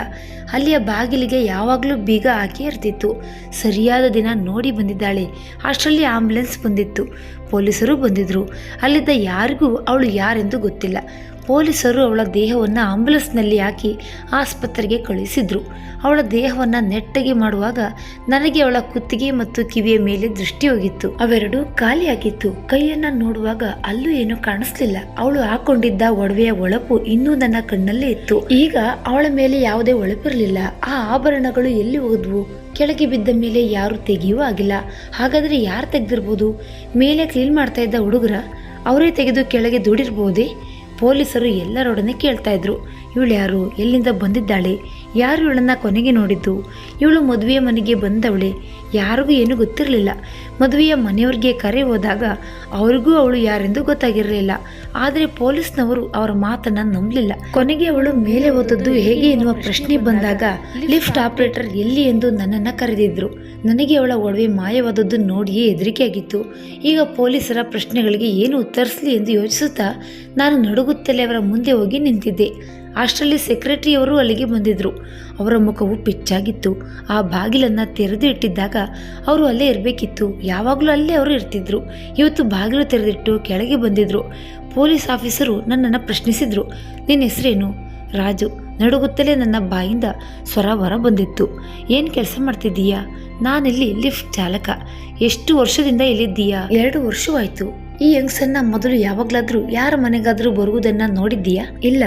ಅಲ್ಲಿಯ ಬಾಗಿಲಿಗೆ ಯಾವಾಗಲೂ ಬೀಗ ಹಾಕಿ ಇರ್ತಿತ್ತು. ಸರಿಯಾದ ದಿನ ನೋಡಿ ಬಂದಿದ್ದಾಳೆ. ಅಷ್ಟರಲ್ಲಿ ಆಂಬ್ಯುಲೆನ್ಸ್ ಬಂದಿತ್ತು. ಪೊಲೀಸರು ಬಂದಿದ್ರು. ಅಲ್ಲಿದ್ದ ಯಾರಿಗೂ ಅವಳು ಯಾರೆಂದು ಗೊತ್ತಿಲ್ಲ. ಪೊಲೀಸರು ಅವಳ ದೇಹವನ್ನು ಆಂಬುಲೆನ್ಸ್ನಲ್ಲಿ ಹಾಕಿ ಆಸ್ಪತ್ರೆಗೆ ಕಳುಹಿಸಿದ್ರು. ಅವಳ ದೇಹವನ್ನು ನೆಟ್ಟಗೆ ಮಾಡುವಾಗ ನನಗೆ ಅವಳ ಕುತ್ತಿಗೆ ಮತ್ತು ಕಿವಿಯ ಮೇಲೆ ದೃಷ್ಟಿ ಹೋಗಿತ್ತು. ಅವೆರಡು ಖಾಲಿಯಾಗಿತ್ತು. ಕೈಯನ್ನ ನೋಡುವಾಗ ಅಲ್ಲೂ ಏನು ಕಾಣಿಸ್ಲಿಲ್ಲ. ಅವಳು ಹಾಕೊಂಡಿದ್ದ ಒಡವೆಯ ಒಳಪು ಇನ್ನೂ ನನ್ನ ಕಣ್ಣಲ್ಲೇ ಇತ್ತು. ಈಗ ಅವಳ ಮೇಲೆ ಯಾವುದೇ ಒಳಪಿರಲಿಲ್ಲ. ಆ ಆಭರಣಗಳು ಎಲ್ಲಿ ಹೋದ್ವು? ಕೆಳಗೆ ಬಿದ್ದ ಮೇಲೆ ಯಾರು ತೆಗೆಯುವ ಆಗಿಲ್ಲ. ಹಾಗಾದ್ರೆ ಯಾರು ತೆಗೆದಿರ್ಬೋದು? ಮೇಲೆ ಕ್ಲೀನ್ ಮಾಡ್ತಾ ಇದ್ದ ಹುಡುಗರ, ಅವರೇ ತೆಗೆದು ಕೆಳಗೆ ದುಡಿರ್ಬೋದೇ? ಪೊಲೀಸರು ಎಲ್ಲರೊಡನೆ ಕೇಳ್ತಾ ಇದ್ರು. ಇವಳು ಯಾರು? ಎಲ್ಲಿಂದ ಬಂದಿದ್ದಾಳೆ? ಯಾರು ಇವಳನ್ನು ಕೊನೆಗೆ ನೋಡಿದ್ದು? ಇವಳು ಮದುವೆಯ ಮನೆಗೆ ಬಂದವಳೆ. ಯಾರಿಗೂ ಏನೂ ಗೊತ್ತಿರಲಿಲ್ಲ. ಮದುವೆಯ ಮನೆಯವ್ರಿಗೆ ಕರೆ ಹೋದಾಗ ಅವ್ರಿಗೂ ಅವಳು ಯಾರೆಂದು ಗೊತ್ತಾಗಿರಲಿಲ್ಲ. ಆದರೆ ಪೊಲೀಸ್ನವರು ಅವರ ಮಾತನ್ನು ನಂಬಲಿಲ್ಲ. ಕೊನೆಗೆ ಅವಳು ಮೇಲೆ ಹೋದದ್ದು ಹೇಗೆ ಎನ್ನುವ ಪ್ರಶ್ನೆ ಬಂದಾಗ ಲಿಫ್ಟ್ ಆಪರೇಟರ್ ಎಲ್ಲಿ ಎಂದು ನನ್ನನ್ನು ಕರೆದಿದ್ರು. ನನಗೆ ಅವಳ ಒಡವೆ ಮಾಯವಾದದ್ದು ನೋಡಿಯೇ ಹೆದರಿಕೆಯಾಗಿತ್ತು. ಈಗ ಪೊಲೀಸರ ಪ್ರಶ್ನೆಗಳಿಗೆ ಏನು ಉತ್ತರಿಸಲಿ ಎಂದು ಯೋಚಿಸುತ್ತಾ ನಾನು ನಡುಗುತ್ತಲೇ ಅವರ ಮುಂದೆ ಹೋಗಿ ನಿಂತಿದ್ದೆ. ಅಷ್ಟರಲ್ಲಿ ಸೆಕ್ರೆಟರಿಯವರು ಅಲ್ಲಿಗೆ ಬಂದಿದ್ದರು ಅವರ ಮುಖವು ಪಿಚ್ಚಾಗಿತ್ತು. ಆ ಬಾಗಿಲನ್ನು ತೆರೆದು ಇಟ್ಟಿದ್ದಾಗ ಅವರು ಅಲ್ಲೇ ಇರಬೇಕಿತ್ತು. ಯಾವಾಗಲೂ ಅಲ್ಲೇ ಅವರು ಇರ್ತಿದ್ರು. ಇವತ್ತು ಬಾಗಿಲು ತೆರೆದಿಟ್ಟು ಕೆಳಗೆ ಬಂದಿದ್ದರು ಪೊಲೀಸ್ ಆಫೀಸರು ನನ್ನನ್ನು ಪ್ರಶ್ನಿಸಿದರು. ನಿನ್ನ ಹೆಸರೇನು? ರಾಜು, ನಡುಗುತ್ತಲೇ ನನ್ನ ಬಾಯಿಂದ ಸ್ವರ ಹೊರ ಬಂದಿತ್ತು. ಏನು ಕೆಲಸ ಮಾಡ್ತಿದ್ದೀಯಾ? ನಾನಿಲ್ಲಿ ಲಿಫ್ಟ್ ಚಾಲಕ. ಎಷ್ಟು ವರ್ಷದಿಂದ ಇಲ್ಲಿದ್ದೀಯಾ? ಎರಡು ವರ್ಷವಾಯಿತು. ಈ ಯಂಗ್ಸನ್ನ ಮೊದಲು ಯಾವಾಗಲಾದರೂ ಯಾರ ಮನೆಗಾದರೂ ಬರುವುದನ್ನು ನೋಡಿದ್ದೀಯಾ? ಇಲ್ಲ.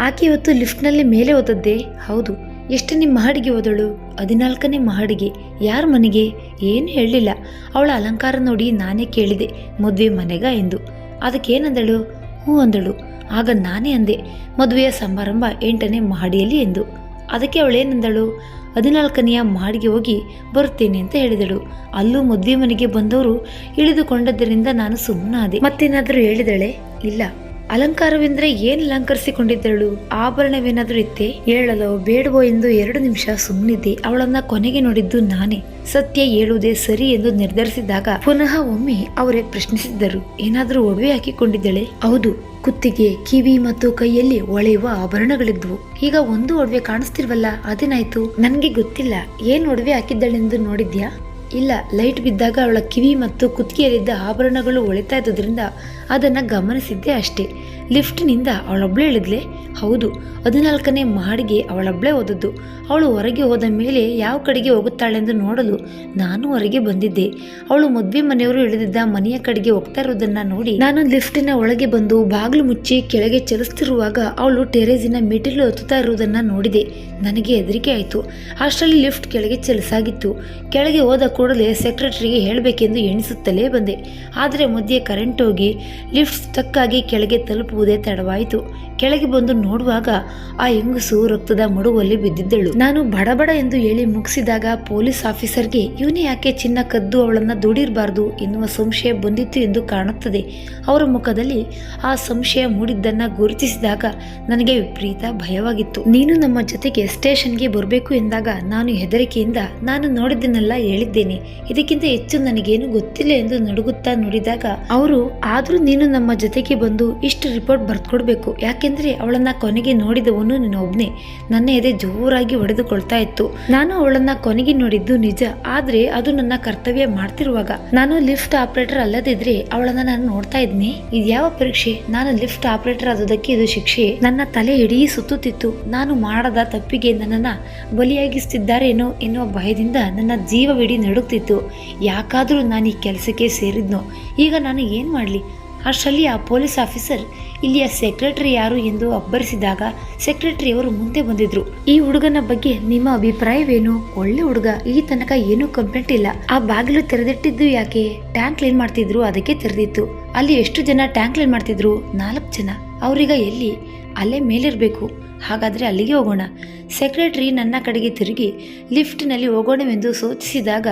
ಆಕೆ ಇವತ್ತು ಲಿಫ್ಟ್ನಲ್ಲಿ ಮೇಲೆ ಹೋದದ್ದೆ ಹೌದು. ಎಷ್ಟನೇ ಮಹಡಿಗೆ ಓದಳು ಹದಿನಾಲ್ಕನೇ ಮಹಡಿಗೆ. ಯಾರ ಮನೆಗೆ? ಏನು ಹೇಳಲಿಲ್ಲ. ಅವಳ ಅಲಂಕಾರ ನೋಡಿ ನಾನೇ ಕೇಳಿದೆ, ಮದುವೆ ಮನೆಗ ಎಂದು. ಅದಕ್ಕೇನಂದಳು? ಹ್ಞೂ ಅಂದಳು. ಆಗ ನಾನೇ ಅಂದೆ, ಮದುವೆಯ ಸಮಾರಂಭ ಎಂಟನೇ ಮಹಡಿಯಲ್ಲಿ ಎಂದು. ಅದಕ್ಕೆ ಅವಳೇನಂದಳು ಹದಿನಾಲ್ಕನೆಯ ಮಹಡಿಗೆ ಹೋಗಿ ಬರುತ್ತೇನೆ ಅಂತ ಹೇಳಿದಳು. ಅಲ್ಲೂ ಮದುವೆ ಮನೆಗೆ ಬಂದವರು ಇಳಿದುಕೊಂಡದ್ದರಿಂದ ನಾನು ಸುಮ್ಮನಾದೆ ಮತ್ತೇನಾದರೂ ಹೇಳಿದಳೆ? ಇಲ್ಲ. ಅಲಂಕಾರವೆಂದ್ರೆ ಏನ್ ಅಲಂಕರಿಸಿಕೊಂಡಿದ್ದಳು? ಆಭರಣವೇನಾದ್ರೂ ಇತ್ತೆ? ಹೇಳಲೋ ಬೇಡವೋ ಎಂದು ಎರಡು ನಿಮಿಷ ಸುಮ್ಮನಿದ್ದೆ ಅವಳನ್ನ ಕೊನೆಗೆ ನೋಡಿದ್ದು ನಾನೇ. ಸತ್ಯ ಹೇಳುವುದೇ ಸರಿ ಎಂದು ನಿರ್ಧರಿಸಿದಾಗ ಪುನಃ ಒಮ್ಮೆ ಅವರೇ ಪ್ರಶ್ನಿಸಿದ್ದರು. ಏನಾದರೂ ಒಡವೆ ಹಾಕಿಕೊಂಡಿದ್ದಳೆ? ಹೌದು. ಕುತ್ತಿಗೆ, ಕಿವಿ ಮತ್ತು ಕೈಯಲ್ಲಿ ಒಳೆಯುವ ಆಭರಣಗಳಿದ್ವು. ಈಗ ಒಂದು ಒಡವೆ ಕಾಣಿಸ್ತಿರ್ವಲ್ಲ ಅದೇನಾಯ್ತು? ನನ್ಗೆ ಗೊತ್ತಿಲ್ಲ. ಏನ್ ಒಡವೆ ಹಾಕಿದ್ದಳೆಂದು ನೋಡಿದ್ಯಾ? ಇಲ್ಲ, ಲೈಟ್ ಬಿದ್ದಾಗ ಅವಳ ಕಿವಿ ಮತ್ತು ಕುತ್ತಿಗೆಯಲ್ಲಿದ್ದ ಆಭರಣಗಳು ಒಳಿತಾ ಇದ್ದುದರಿಂದ ಅದನ್ನು ಗಮನಿಸಿದ್ದೆ ಅಷ್ಟೇ. ಲಿಫ್ಟ್ನಿಂದ ಅವಳೊಬ್ಳೆ ಇಳಿದ್ಲೆ? ಹೌದು, ಹದಿನಾಲ್ಕನೇ ಮಹಡಿಗೆ ಅವಳೊಬ್ಳೆ ಹೋದದ್ದು. ಅವಳು ಹೊರಗೆ ಹೋದ ಮೇಲೆ ಯಾವ ಕಡೆಗೆ ಹೋಗುತ್ತಾಳೆಂದು ನೋಡಲು ನಾನು ಹೊರಗೆ ಬಂದಿದ್ದೆ. ಅವಳು ಮದುವೆ ಮನೆಯವರು ಇಳಿದಿದ್ದ ಮನೆಯ ಕಡೆಗೆ ಹೋಗ್ತಾ ಇರೋದನ್ನು ನೋಡಿ ನಾನು ಲಿಫ್ಟಿನ ಒಳಗೆ ಬಂದು ಬಾಗಿಲು ಮುಚ್ಚಿ ಕೆಳಗೆ ಚಲಿಸ್ತಿರುವಾಗ ಅವಳು ಟೆರೇಸಿನ ಮೆಟ್ಟಿಲು ಹತ್ತುತ್ತಾ ಇರುವುದನ್ನು ನೋಡಿದೆ. ನನಗೆ ಹೆದರಿಕೆ ಆಯಿತು. ಅಷ್ಟರಲ್ಲಿ ಲಿಫ್ಟ್ ಕೆಳಗೆ ಚಲಿಸಾಗಿತ್ತು. ಕೆಳಗೆ ಹೋದ ಕೂಡಲೇ ಸೆಕ್ರೆಟರಿಗೆ ಹೇಳಬೇಕೆಂದು ಎಣಿಸುತ್ತಲೇ ಬಂದೆ. ಆದರೆ ಮಧ್ಯೆ ಕರೆಂಟ್ ಹೋಗಿ ಲಿಫ್ಟ್ ಸ್ಟಕ್ ಆಗಿ ಕೆಳಗೆ ತಲುಪುವುದೇ ತಡವಾಯಿತು. ಕೆಳಗೆ ಬಂದು ನೋಡುವಾಗ ಆ ಹೆಂಗಸು ರಕ್ತದ ಮಡುವಲ್ಲಿ ಬಿದ್ದಿದ್ದಳು. ನಾನು ಬಡಬಡ ಎಂದು ಹೇಳಿ ಮುಗಿಸಿದಾಗ ಪೊಲೀಸ್ ಆಫೀಸರ್ಗೆ, ಇವನೇ ಯಾಕೆ ಚಿನ್ನ ಕದ್ದು ಅವಳನ್ನ ದುಡಿರಬಾರ್ದು ಎನ್ನುವ ಸಂಶಯ ಬಂದಿತ್ತು ಎಂದು ಕಾಣುತ್ತದೆ. ಅವರ ಮುಖದಲ್ಲಿ ಆ ಸಂಶಯ ಮೂಡಿದ್ದನ್ನ ಗುರುತಿಸಿದಾಗ ನನಗೆ ವಿಪರೀತ ಭಯವಾಗಿತ್ತು. ನೀನು ನಮ್ಮ ಜೊತೆಗೆ ಸ್ಟೇಷನ್ಗೆ ಬರಬೇಕು ಎಂದಾಗ ನಾನು ಹೆದರಿಕೆಯಿಂದ ನಾನು ನೋಡಿದ್ದನ್ನೆಲ್ಲ ಹೇಳಿದ್ದೇನೆ. ಇದಕ್ಕಿಂತ ಹೆಚ್ಚು ನನಗೇನು ಗೊತ್ತಿಲ್ಲ ಎಂದು ನಡುಗುತ್ತಾ ನೋಡಿದಾಗ ಅವರು, ಆದ್ರೂ ನೀನು ನಮ್ಮ ಜೊತೆಗೆ ಬಂದು ಇಷ್ಟು ರಿಪೋರ್ಟ್ ಬರ್ಕೊಡ್ಬೇಕು ಯಾಕೆಂದ್ರೆ ಅವಳನ್ನ ಕೊನೆಗೆ ನೋಡಿದವನು ನೀನು ಒಬ್ನೇ. ನನ್ನ ಎದೆ ಜೋರಾಗಿ ಹೊಡೆದುಕೊಳ್ತಾ ಇತ್ತು. ನಾನು ಅವಳನ್ನ ಕೊನೆಗೆ ನೋಡಿದ್ದು ನಿಜ. ಆದ್ರೆ ಅದು ನನ್ನ ಕರ್ತವ್ಯ ಮಾಡ್ತಿರುವಾಗ. ನಾನು ಲಿಫ್ಟ್ ಆಪರೇಟರ್ ಅಲ್ಲದಿದ್ರೆ ಅವಳನ್ನ ನಾನು ನೋಡ್ತಾ ಇದ್ನಿ. ಇದ್ಯಾವ ಪರೀಕ್ಷೆ? ನಾನು ಲಿಫ್ಟ್ ಆಪರೇಟರ್ ಆದದಕ್ಕೆ ಇದು ಶಿಕ್ಷೆ ನನ್ನ ತಲೆ ಇಡೀ ಸುತ್ತುತ್ತಿತ್ತು. ನಾನು ಮಾಡದ ತಪ್ಪಿಗೆ ನನ್ನನ್ನ ಬಲಿಯಾಗಿಸ್ತಿದ್ದಾರೇನೋ ಎನ್ನುವ ಭಯದಿಂದ ನನ್ನ ಜೀವವಿಡೀ ನಡುಗ್ತಿತ್ತು. ಯಾಕಾದರೂ ನಾನು ಈ ಕೆಲಸಕ್ಕೆ ಸೇರಿದ್ನೋ? ಈಗ ನಾನು ಏನು ಮಾಡಲಿ? ಅಷ್ಟರಲ್ಲಿ ಆ ಪೊಲೀಸ್ ಆಫೀಸರ್, ಇಲ್ಲಿಯ ಸೆಕ್ರೆಟರಿ ಯಾರು ಎಂದು ಅಬ್ಬರಿಸಿದಾಗ ಸೆಕ್ರೆಟರಿಯವರು ಮುಂದೆ ಬಂದಿದ್ರು. ಈ ಹುಡುಗನ ಬಗ್ಗೆ ನಿಮ್ಮ ಅಭಿಪ್ರಾಯವೇನು? ಒಳ್ಳೆ ಹುಡುಗ, ಈ ತನಕ ಏನೂ ಕಂಪ್ಲೇಂಟ್ ಇಲ್ಲ. ಆ ಬಾಗಿಲು ತೆರೆದಿಟ್ಟಿದ್ದು ಯಾಕೆ? ಟ್ಯಾಂಕ್ ಕ್ಲೀನ್ ಮಾಡ್ತಿದ್ರು, ಅದಕ್ಕೆ ತೆರೆದಿತ್ತು. ಅಲ್ಲಿ ಎಷ್ಟು ಜನ ಟ್ಯಾಂಕ್ ಕ್ಲೀನ್ ಮಾಡ್ತಿದ್ರು? ನಾಲ್ಕು ಜನ. ಅವ್ರೀಗ ಎಲ್ಲಿ? ಅಲ್ಲೇ ಮೇಲಿರಬೇಕು. ಹಾಗಾದ್ರೆ ಅಲ್ಲಿಗೆ ಹೋಗೋಣ. ಸೆಕ್ರೆಟರಿ ನನ್ನ ಕಡೆಗೆ ತಿರುಗಿ ಲಿಫ್ಟ್ನಲ್ಲಿ ಹೋಗೋಣವೆಂದು ಸೂಚಿಸಿದಾಗ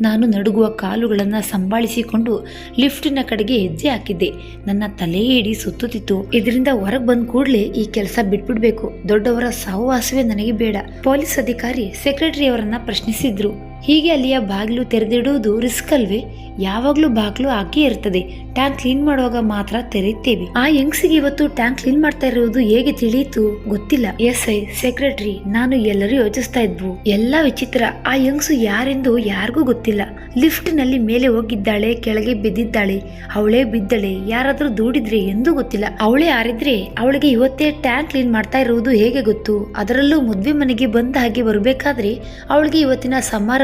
ನಾನು ನಡುಗುವ ಕಾಲುಗಳನ್ನು ಸಂಭಾಳಿಸಿಕೊಂಡು ಲಿಫ್ಟಿನ ಕಡೆಗೆ ಹೆಜ್ಜೆ ಹಾಕಿದ್ದೆ. ನನ್ನ ತಲೆ ಇಡೀ ಸುತ್ತುತ್ತಿತ್ತು. ಇದರಿಂದ ಹೊರಗೆ ಬಂದ ಕೂಡಲೇ ಈ ಕೆಲಸ ಬಿಟ್ಬಿಡ್ಬೇಕು. ದೊಡ್ಡವರ ಸಹವಾಸವೇ ನನಗೆ ಬೇಡ. ಪೊಲೀಸ್ ಅಧಿಕಾರಿ ಸೆಕ್ರೆಟರಿಯವರನ್ನ ಪ್ರಶ್ನಿಸಿದ್ರು. ಹೀಗೆ ಅಲ್ಲಿಯ ಬಾಗಿಲು ತೆರೆದಿಡುವುದು ರಿಸ್ಕ್ ಅಲ್ವೇ? ಯಾವಾಗಲೂ ಬಾಗಿಲು ಹಾಕಿ ಇರ್ತದೆ. ಟ್ಯಾಂಕ್ ಕ್ಲೀನ್ ಮಾಡುವಾಗ ಮಾತ್ರ ತೆರೆಯುತ್ತೇವೆ. ಆ ಯಂಗ್ಸಿಗೆ ಇವತ್ತು ಟ್ಯಾಂಕ್ ಕ್ಲೀನ್ ಮಾಡ್ತಾ ಇರುವುದು ಹೇಗೆ ತಿಳಿಯಿತು? ಗೊತ್ತಿಲ್ಲ. ಎಸ್ ಐ ಸೆಕ್ರೆಟರಿ ನಾನು ಎಲ್ಲರೂ ಯೋಚಿಸ್ತಾ ಇದ್ವು. ಎಲ್ಲಾ ವಿಚಿತ್ರ. ಆ ಯಂಗ್ಸು ಯಾರೆಂದು ಯಾರಿಗೂ ಗೊತ್ತಿಲ್ಲ. ಲಿಫ್ಟ್ನಲ್ಲಿ ಮೇಲೆ ಹೋಗಿದ್ದಾಳೆ, ಕೆಳಗೆ ಬಿದ್ದಿದ್ದಾಳೆ. ಅವಳೇ ಬಿದ್ದಳೆ. ಯಾರಾದ್ರೂ ದೂಡಿದ್ರೆ ಎಂದೂ ಗೊತ್ತಿಲ್ಲ. ಅವಳೇ ಯಾರಿದ್ರೆ ಅವಳಿಗೆ ಇವತ್ತೇ ಟ್ಯಾಂಕ್ ಕ್ಲೀನ್ ಮಾಡ್ತಾ ಇರುವುದು ಹೇಗೆ ಗೊತ್ತು? ಅದರಲ್ಲೂ ಮದ್ವೆ ಮನೆಗೆ ಬಂದ ಹಾಗೆ ಬರಬೇಕಾದ್ರೆ ಅವಳಿಗೆ ಇವತ್ತಿನ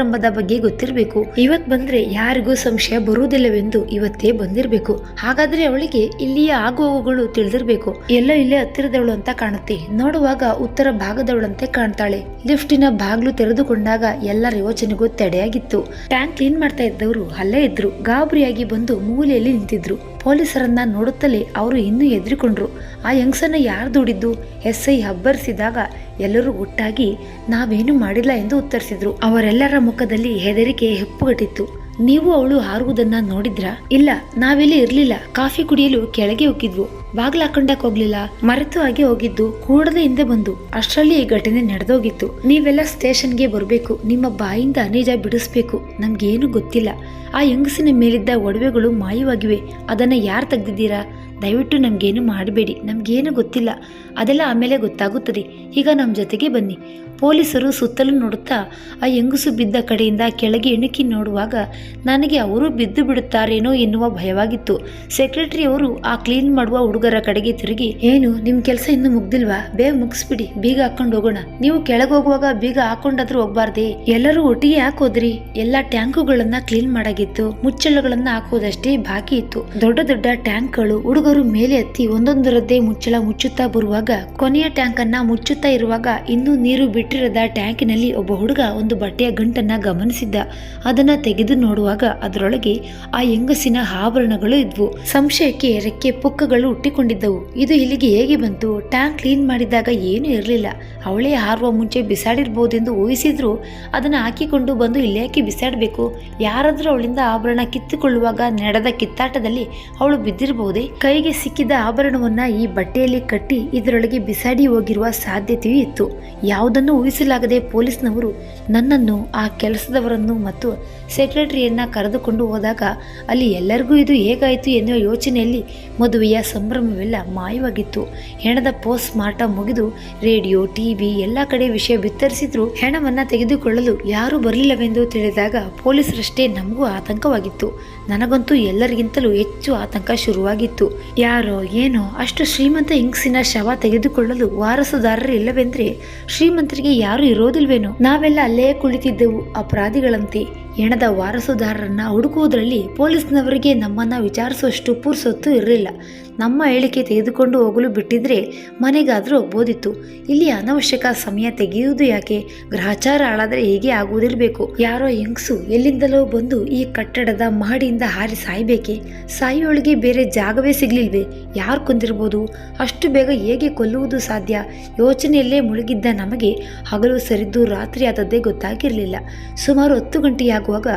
ಸಮಾರಂಭದ ಬಗ್ಗೆ ಗೊತ್ತಿರಬೇಕು. ಇವತ್ ಬಂದ್ರೆ ಯಾರಿಗೂ ಸಂಶಯ ಬರುವುದಿಲ್ಲವೆಂದು ಇವತ್ತೇ ಬಂದಿರಬೇಕು. ಹಾಗಾದ್ರೆ ಅವಳಿಗೆ ಇಲ್ಲಿಯ ಆಗುವವುಗಳು ತಿಳಿದಿರಬೇಕು. ಎಲ್ಲ ಇಲ್ಲೇ ಹತ್ತಿರದವಳು ಅಂತ ಕಾಣುತ್ತೆ. ನೋಡುವಾಗ ಉತ್ತರ ಭಾಗದವಳಂತೆ ಕಾಣ್ತಾಳೆ. ಲಿಫ್ಟಿನ ಬಾಗ್ಲು ತೆರೆದುಕೊಂಡಾಗ ಎಲ್ಲರ ಯೋಚನೆಗೂ ತಡೆಯಾಗಿತ್ತು. ಟ್ಯಾಂಕ್ ಕ್ಲೀನ್ ಮಾಡ್ತಾ ಇದ್ದವರು ಅಲ್ಲೇ ಇದ್ರು. ಗಾಬರಿಯಾಗಿ ಬಂದು ಮೂಲೆಯಲ್ಲಿ ನಿಂತಿದ್ರು. ಪೊಲೀಸರನ್ನ ನೋಡುತ್ತಲೇ ಅವರು ಇನ್ನೂ ಎದ್ರಿಕೊಂಡ್ರು ಆ ಯಂಗ್ಸನ್ನ ಯಾರು ದುಡಿದ್ದು? ಎಸ್ ಐ ಹಬ್ಬರಿಸಿದಾಗ ಎಲ್ಲರೂ ಒಟ್ಟಾಗಿ ನಾವೇನು ಮಾಡಿಲ್ಲ ಎಂದು ಉತ್ತರಿಸಿದ್ರು. ಅವರೆಲ್ಲರ ಮುಖದಲ್ಲಿ ಹೆದರಿಕೆ ಹೆಪ್ಪುಗಟ್ಟಿತ್ತು. ನೀವು ಅವಳು ಹಾರುವುದನ್ನ ನೋಡಿದ್ರಾ? ಇಲ್ಲ, ನಾವಿಲ್ಲಿ ಇರ್ಲಿಲ್ಲ. ಕಾಫಿ ಕುಡಿಯಲು ಕೆಳಗೆ ಹೋಗಿದ್ವು. ಬಾಗ್ಲ ಹಾಕೊಂಡಕ್ ಹೋಗ್ಲಿಲ್ಲ. ಮರೆತು ಹಾಗೆ ಹೋಗಿದ್ದು ಕೂಡದ ಹಿಂದೆ ಬಂದು. ಅಷ್ಟರಲ್ಲಿ ಈ ಘಟನೆ ನಡೆದೋಗಿತ್ತು. ನೀವೆಲ್ಲ ಸ್ಟೇಷನ್ಗೆ ಬರಬೇಕು. ನಿಮ್ಮ ಬಾಯಿಂದ ನಿಜ ಬಿಡಿಸ್ಬೇಕು. ನಮ್ಗೇನು ಗೊತ್ತಿಲ್ಲ. ಆ ಹೆಂಗಸಿನ ಮೇಲಿದ್ದ ಒಡವೆಗಳು ಮಾಯವಾಗಿವೆ. ಅದನ್ನ ಯಾರು ತೆಗ್ದಿದ್ದೀರಾ? ದಯವಿಟ್ಟು ನಮ್ಗೇನು ಮಾಡಬೇಡಿ. ನಮ್ಗೇನು ಗೊತ್ತಿಲ್ಲ. ಅದೆಲ್ಲ ಆಮೇಲೆ ಗೊತ್ತಾಗುತ್ತದೆ. ಈಗ ನಮ್ಮ ಜೊತೆಗೆ ಬನ್ನಿ. ಪೊಲೀಸರು ಸುತ್ತಲೂ ನೋಡುತ್ತಾ ಆ ಹೆಂಗಸು ಬಿದ್ದ ಕಡೆಯಿಂದ ಕೆಳಗೆ ಇಣುಕಿ ನೋಡುವಾಗ ನನಗೆ ಅವರು ಬಿದ್ದು ಬಿಡುತ್ತಾರೇನೋ ಎನ್ನುವ ಭಯವಾಗಿತ್ತು. ಸೆಕ್ರೆಟರಿ ಅವರು ಆ ಕ್ಲೀನ್ ಮಾಡುವ ಹುಡುಗರ ಕಡೆಗೆ ತಿರುಗಿ, ಏನು ನಿಮ್ಮ ಕೆಲಸ ಇನ್ನೂ ಮುಗ್ದಿಲ್ವಾ? ಬೇಗ ಮುಗಿಸ್ಬಿಡಿ, ಬೀಗ ಹಾಕೊಂಡು ಹೋಗೋಣ. ನೀವು ಕೆಳಗೆ ಹೋಗುವಾಗ ಬೀಗ ಹಾಕೊಂಡಾದ್ರೂ ಹೋಗ್ಬಾರ್ದೆ. ಎಲ್ಲರೂ ಒಟ್ಟಿಗೆ ಹಾಕೋದ್ರಿ ಎಲ್ಲಾ ಟ್ಯಾಂಕುಗಳನ್ನ ಕ್ಲೀನ್ ಮಾಡಾಗಿತ್ತು. ಮುಚ್ಚಳಗಳನ್ನ ಹಾಕೋದಷ್ಟೇ ಬಾಕಿ ಇತ್ತು. ದೊಡ್ಡ ದೊಡ್ಡ ಟ್ಯಾಂಕ್ಗಳು ಹುಡುಗರು ಮೇಲೆ ಹತ್ತಿ ಒಂದೊಂದರದ್ದೇ ಮುಚ್ಚಳ ಮುಚ್ಚುತ್ತಾ ಬರುವಾಗ ಕೊನೆಯ ಟ್ಯಾಂಕ್ ಅನ್ನ ಮುಚ್ಚುತ್ತಾ ಇರುವಾಗ ಇನ್ನೂ ನೀರು ಬಿಟ್ಟಿರದ ಟ್ಯಾಂಕಿನಲ್ಲಿ ಒಬ್ಬ ಹುಡುಗ ಒಂದು ಬಟ್ಟೆಯ ಗಂಟನ್ನ ಗಮನಿಸಿದ್ದ. ಅದನ್ನ ತೆಗೆದು ನೋಡುವಾಗ ಅದರೊಳಗೆ ಆ ಹೆಂಗಸಿನ ಆಭರಣಗಳು ಇದ್ವು. ಸಂಶಯಕ್ಕೆ ರೆಕ್ಕೆ ಪುಕ್ಕಗಳು ಹುಟ್ಟಿಕೊಂಡಿದ್ದವು. ಇದು ಇಲ್ಲಿಗೆ ಹೇಗೆ ಬಂತು? ಟ್ಯಾಂಕ್ ಕ್ಲೀನ್ ಮಾಡಿದಾಗ ಏನೂ ಇರಲಿಲ್ಲ. ಅವಳೇ ಹಾರುವ ಮುಂಚೆ ಬಿಸಾಡಿರ್ಬೋದೆಂದು ಊಹಿಸಿದ್ರು. ಅದನ್ನ ಹಾಕಿಕೊಂಡು ಬಂದು ಇಲ್ಲೇಕೆ ಬಿಸಾಡಬೇಕು. ಯಾರಾದರೂ ಅವಳಿಂದ ಆಭರಣ ಕಿತ್ತುಕೊಳ್ಳುವಾಗ ನಡೆದ ಕಿತ್ತಾಟದಲ್ಲಿ ಅವಳು ಬಿದ್ದಿರಬಹುದೇ ಕೈಗೆ ಸಿಕ್ಕಿದ ಆಭರಣವನ್ನ ಈ ಬಟ್ಟೆಯಲ್ಲಿ ಕಟ್ಟಿ ಇದರೊಳಗೆ ಬಿಸಾಡಿ ಹೋಗಿರುವ ಸಾಧ್ಯತೆಯೂ ಇತ್ತು. ಯಾವುದನ್ನು ಊಹಿಸಲಾಗದೆ ಪೊಲೀಸ್ನವರು ನನ್ನನ್ನು ಆ ಕೆಲಸದವರನ್ನು ಮತ್ತು ಸೆಕ್ರೆಟರಿಯನ್ನ ಕರೆದುಕೊಂಡು ಹೋದಾಗ ಅಲ್ಲಿ ಎಲ್ಲರಿಗೂ ಇದು ಹೇಗಾಯಿತು ಎನ್ನುವ ಯೋಚನೆಯಲ್ಲಿ ಮದುವೆಯ ಸಂಭ್ರಮವೆಲ್ಲ ಮಾಯವಾಗಿತ್ತು. ಹೆಣದ ಪೋಸ್ಟ್ ಮಾರ್ಟಮ್ ಮುಗಿದು ರೇಡಿಯೋ, ಟಿವಿ ಎಲ್ಲ ಕಡೆ ವಿಷಯ ಬಿತ್ತರಿಸಿದ್ರು ಹೆಣವನ್ನ ತೆಗೆದುಕೊಳ್ಳಲು ಯಾರೂ ಬರಲಿಲ್ಲವೆಂದು ತಿಳಿದಾಗ ಪೊಲೀಸರಷ್ಟೇ ನಮಗೂ ಆತಂಕವಾಗಿತ್ತು. ನನಗಂತೂ ಎಲ್ಲರಿಗಿಂತಲೂ ಹೆಚ್ಚು ಆತಂಕ ಶುರುವಾಗಿತ್ತು. ಯಾರೋ ಏನೋ ಅಷ್ಟು ಶ್ರೀಮಂತ ಹಿಂಗ್ಸಿನ ಶವ ತೆಗೆದುಕೊಳ್ಳಲು ವಾರಸುದಾರರು ಇಲ್ಲವೆಂದ್ರೆ ಶ್ರೀಮಂತರಿಗೆ ಯಾರು ಇರೋದಿಲ್ವೇನೋ? ನಾವೆಲ್ಲ ಅಲ್ಲೇ ಕುಳಿತಿದ್ದೆವು ಅಪರಾಧಿಗಳಂತೆ. ಹೆಣದ ವಾರಸುದಾರರನ್ನ ಹುಡುಕುವುದರಲ್ಲಿ ಪೊಲೀಸ್ನವರಿಗೆ ನಮ್ಮನ್ನ ವಿಚಾರಿಸುವಷ್ಟು ಪುರ್ಸೊತ್ತು ಇರಲಿಲ್ಲ. ನಮ್ಮ ಹೇಳಿಕೆ ತೆಗೆದುಕೊಂಡು ಹೋಗಲು ಬಿಟ್ಟಿದ್ರೆ ಮನೆಗಾದರೂ ಹೋಗ್ಬೋದಿತ್ತು. ಇಲ್ಲಿ ಅನವಶ್ಯಕ ಸಮಯ ತೆಗೆಯುವುದು ಯಾಕೆ? ಗ್ರಹಚಾರ ಹಾಳಾದರೆ ಹೇಗೆ ಆಗುವುದಿರಬೇಕು? ಯಾರೋ ಹೆಂಗಸು ಎಲ್ಲಿಂದಲೋ ಬಂದು ಈ ಕಟ್ಟಡದ ಮಹಡಿಯಿಂದ ಹಾರಿ ಸಾಯ್ಬೇಕೆ? ಸಾಯೋಳಿಗೆ ಬೇರೆ ಜಾಗವೇ ಸಿಗ್ಲಿಲ್ವೇ? ಯಾರು ಕೊಂದಿರ್ಬೋದು? ಅಷ್ಟು ಬೇಗ ಹೇಗೆ ಕೊಲ್ಲುವುದು ಸಾಧ್ಯ? ಯೋಚನೆಯಲ್ಲೇ ಮುಳುಗಿದ್ದ ನಮಗೆ ಹಗಲು ಸರಿದ್ದು ರಾತ್ರಿ ಆದದ್ದೇ ಗೊತ್ತಾಗಿರಲಿಲ್ಲ. ಸುಮಾರು ಹತ್ತು ಗಂಟೆಯಾಗುವಾಗ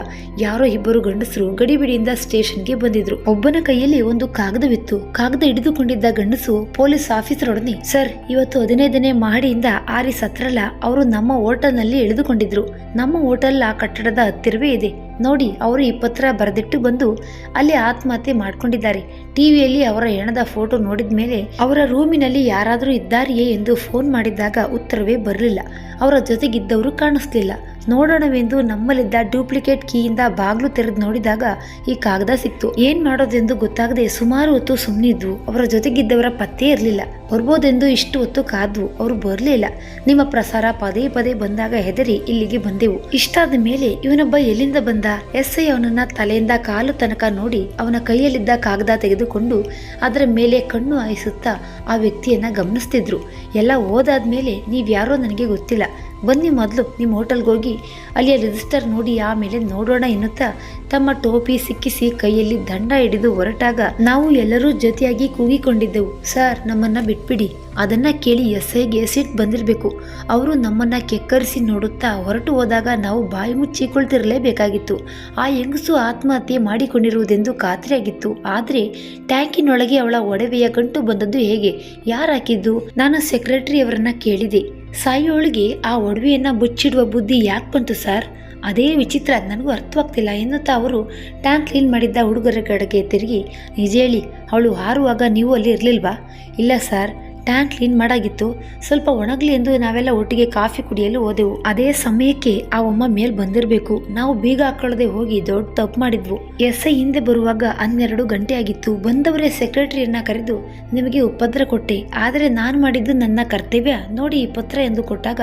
ಯಾರೋ ಇಬ್ಬರು ಗಂಡಸರು ಗಡಿಬಿಡಿಯಿಂದ ಸ್ಟೇಷನ್ಗೆ ಬಂದಿದ್ರು. ಒಬ್ಬನ ಕೈಯಲ್ಲಿ ಒಂದು ಕಾಗದವಿತ್ತು. ಕಾಗದ ಹಿಡಿದುಕೊಂಡಿದ್ದ ಗಂಡಸು ಪೊಲೀಸ್ ಆಫೀಸರೊಡನೆ, ಸರ್, ಇವತ್ತು ಹದಿನೈದನೇ ಮಹಡಿಯಿಂದ ಆರಿ ಸತ್ರಲ್ಲ ಅವರು ನಮ್ಮ ಹೋಟೆಲ್ನಲ್ಲಿ ಇಳಿದುಕೊಂಡಿದ್ರು. ನಮ್ಮ ಹೋಟೆಲ್ ಆ ಕಟ್ಟಡದ ಹತ್ತಿರವೇ ಇದೆ. ನೋಡಿ, ಅವರು ಈ ಪತ್ರ ಬರೆದಿಟ್ಟು ಬಂದು ಅಲ್ಲಿ ಆತ್ಮಹತ್ಯೆ ಮಾಡ್ಕೊಂಡಿದ್ದಾರೆ. ಟಿವಿಯಲ್ಲಿ ಅವರ ಹೆಣದ ಫೋಟೋ ನೋಡಿದ ಮೇಲೆ ಅವರ ರೂಮಿನಲ್ಲಿ ಯಾರಾದರೂ ಇದ್ದಾರೆಯೇ ಎಂದು ಫೋನ್ ಮಾಡಿದಾಗ ಉತ್ತರವೇ ಬರಲಿಲ್ಲ. ಅವರ ಜೊತೆಗಿದ್ದವರು ಕಾಣಿಸ್ಲಿಲ್ಲ. ನೋಡೋಣವೆಂದು ನಮ್ಮಲ್ಲಿದ್ದ ಡೂಪ್ಲಿಕೇಟ್ ಕೀಯಿಂದ ಬಾಗ್ಲು ತೆರೆದು ನೋಡಿದಾಗ ಈ ಕಾಗದ ಸಿಕ್ತು. ಏನ್ ಮಾಡೋದೆಂದು ಗೊತ್ತಾಗದೆ ಸುಮಾರು ಹೊತ್ತು ಸುಮ್ಮನಿದ್ವು ಅವರ ಜೊತೆಗಿದ್ದವರ ಪತ್ತೆ ಇರಲಿಲ್ಲ. ಬರ್ಬೋದೆಂದು ಇಷ್ಟು ಹೊತ್ತು ಕಾದ್ವು. ಅವರು ಬರಲಿಲ್ಲ. ನಿಮ್ಮ ಪ್ರಸಾರ ಪದೇ ಪದೇ ಬಂದಾಗ ಹೆದರಿ ಇಲ್ಲಿಗೆ ಬಂದೆವು. ಇಷ್ಟಾದ ಮೇಲೆ ಇವನೊಬ್ಬ ಎಲ್ಲಿಂದ ಬಂದ? ಎಸ್ ಐ ಅವನನ್ನ ತಲೆಯಿಂದ ಕಾಲು ತನಕ ನೋಡಿ ಅವನ ಕೈಯಲ್ಲಿದ್ದ ಕಾಗದ ತೆಗೆದುಕೊಂಡು ಅದರ ಮೇಲೆ ಕಣ್ಣು ಹಾಯಿಸುತ್ತಾ ಆ ವ್ಯಕ್ತಿಯನ್ನ ಗಮನಿಸ್ತಿದ್ರು. ಎಲ್ಲ ಓದಾದ್ಮೇಲೆ ನೀವ್ಯಾರೋ ನನಗೆ ಗೊತ್ತಿಲ್ಲ. ಬನ್ನಿ ಮೊದಲು ನಿಮ್ಮ ಹೋಟೆಲ್ಗೆ ಹೋಗಿ. ಅಲ್ಲಿಯ ರಿಜಿಸ್ಟರ್ ನೋಡಿ, ಆಮೇಲೆ ನೋಡೋಣ ಎನ್ನುತ್ತಾ ತಮ್ಮ ಟೋಪಿ ಸಿಕ್ಕಿಸಿ ಕೈಯಲ್ಲಿ ದಂಡ ಹಿಡಿದು ಹೊರಟಾಗ ನಾವು ಎಲ್ಲರೂ ಜೊತೆಯಾಗಿ ಕೂಗಿಕೊಂಡಿದ್ದೆವು. ಸರ್, ನಮ್ಮನ್ನ ಬಿಟ್ಬಿಡಿ. ಅದನ್ನ ಕೇಳಿ ಎಸ್ ಐಗೆ ಸಿಟ್ ಬಂದಿರಬೇಕು. ಅವರು ನಮ್ಮನ್ನ ಕೆಕ್ಕರಿಸಿ ನೋಡುತ್ತಾ ಹೊರಟು ಹೋದಾಗ ನಾವು ಬಾಯಿ ಮುಚ್ಚಿಕೊಳ್ತಿರಲೇಬೇಕಾಗಿತ್ತು. ಆ ಹೆಂಗಸು ಆತ್ಮಹತ್ಯೆ ಮಾಡಿಕೊಂಡಿರುವುದೆಂದು ಖಾತ್ರಿಯಾಗಿತ್ತು. ಆದರೆ ಟ್ಯಾಂಕಿನೊಳಗೆ ಅವಳ ಒಡವೆಯ ಗಂಟು ಬಂದದ್ದು ಹೇಗೆ? ಯಾರಾಕಿದ್ದು ನಾನು ಸೆಕ್ರೆಟರಿಯವರನ್ನ ಕೇಳಿದೆ. ಸಾಯೋಳಿಗೆ ಆ ಒಡವೆಯನ್ನು ಮುಚ್ಚಿಡುವ ಬುದ್ಧಿ ಯಾಕೆ ಬಂತು ಸರ್? ಅದೇ ವಿಚಿತ್ರ ನನಗೂ ಅರ್ಥವಾಗ್ತಿಲ್ಲ ಎನ್ನುತ್ತಾ ಅವರು ಟ್ಯಾಂಕ್ ಕ್ಲೀನ್ ಮಾಡಿದ್ದ ಹುಡುಗರ ಕಡೆಗೆ ತಿರುಗಿ, ನಿಜ ಹೇಳಿ, ಅವಳು ಹಾರುವಾಗ ನೀವು ಅಲ್ಲಿ ಇರಲಿಲ್ವಾ? ಇಲ್ಲ ಸರ್ ಟ್ಯಾಂಕ್ ಕ್ಲೀನ್ ಮಾಡಾಗಿತ್ತು. ಸ್ವಲ್ಪ ಒಣಗ್ಲಿ ಎಂದು ನಾವೆಲ್ಲ ಒಟ್ಟಿಗೆ ಕಾಫಿ ಕುಡಿಯಲು ಹೋದೆವು. ಅದೇ ಸಮಯಕ್ಕೆ ಆ ಒಮ್ಮ ಮೇಲ್ ಬಂದಿರಬೇಕು. ನಾವು ಬೀಗ ಹಾಕೊಳ್ಳದೆ ಹೋಗಿ ದೊಡ್ಡ ತಪ್ಪು ಮಾಡಿದ್ವು. ಎಸ್ ಐ ಹಿಂದೆ ಬರುವಾಗ ಹನ್ನೆರಡು ಗಂಟೆ ಆಗಿತ್ತು. ಬಂದವರೇ ಸೆಕ್ರೆಟರಿಯನ್ನ ಕರೆದು, ನಿಮಗೆ ಉಪದ್ರ ಕೊಟ್ಟೆ. ಆದರೆ ನಾನು ಮಾಡಿದ್ದು ನನ್ನ ಕರ್ತವ್ಯ. ನೋಡಿ ಈ ಪತ್ರ ಎಂದು ಕೊಟ್ಟಾಗ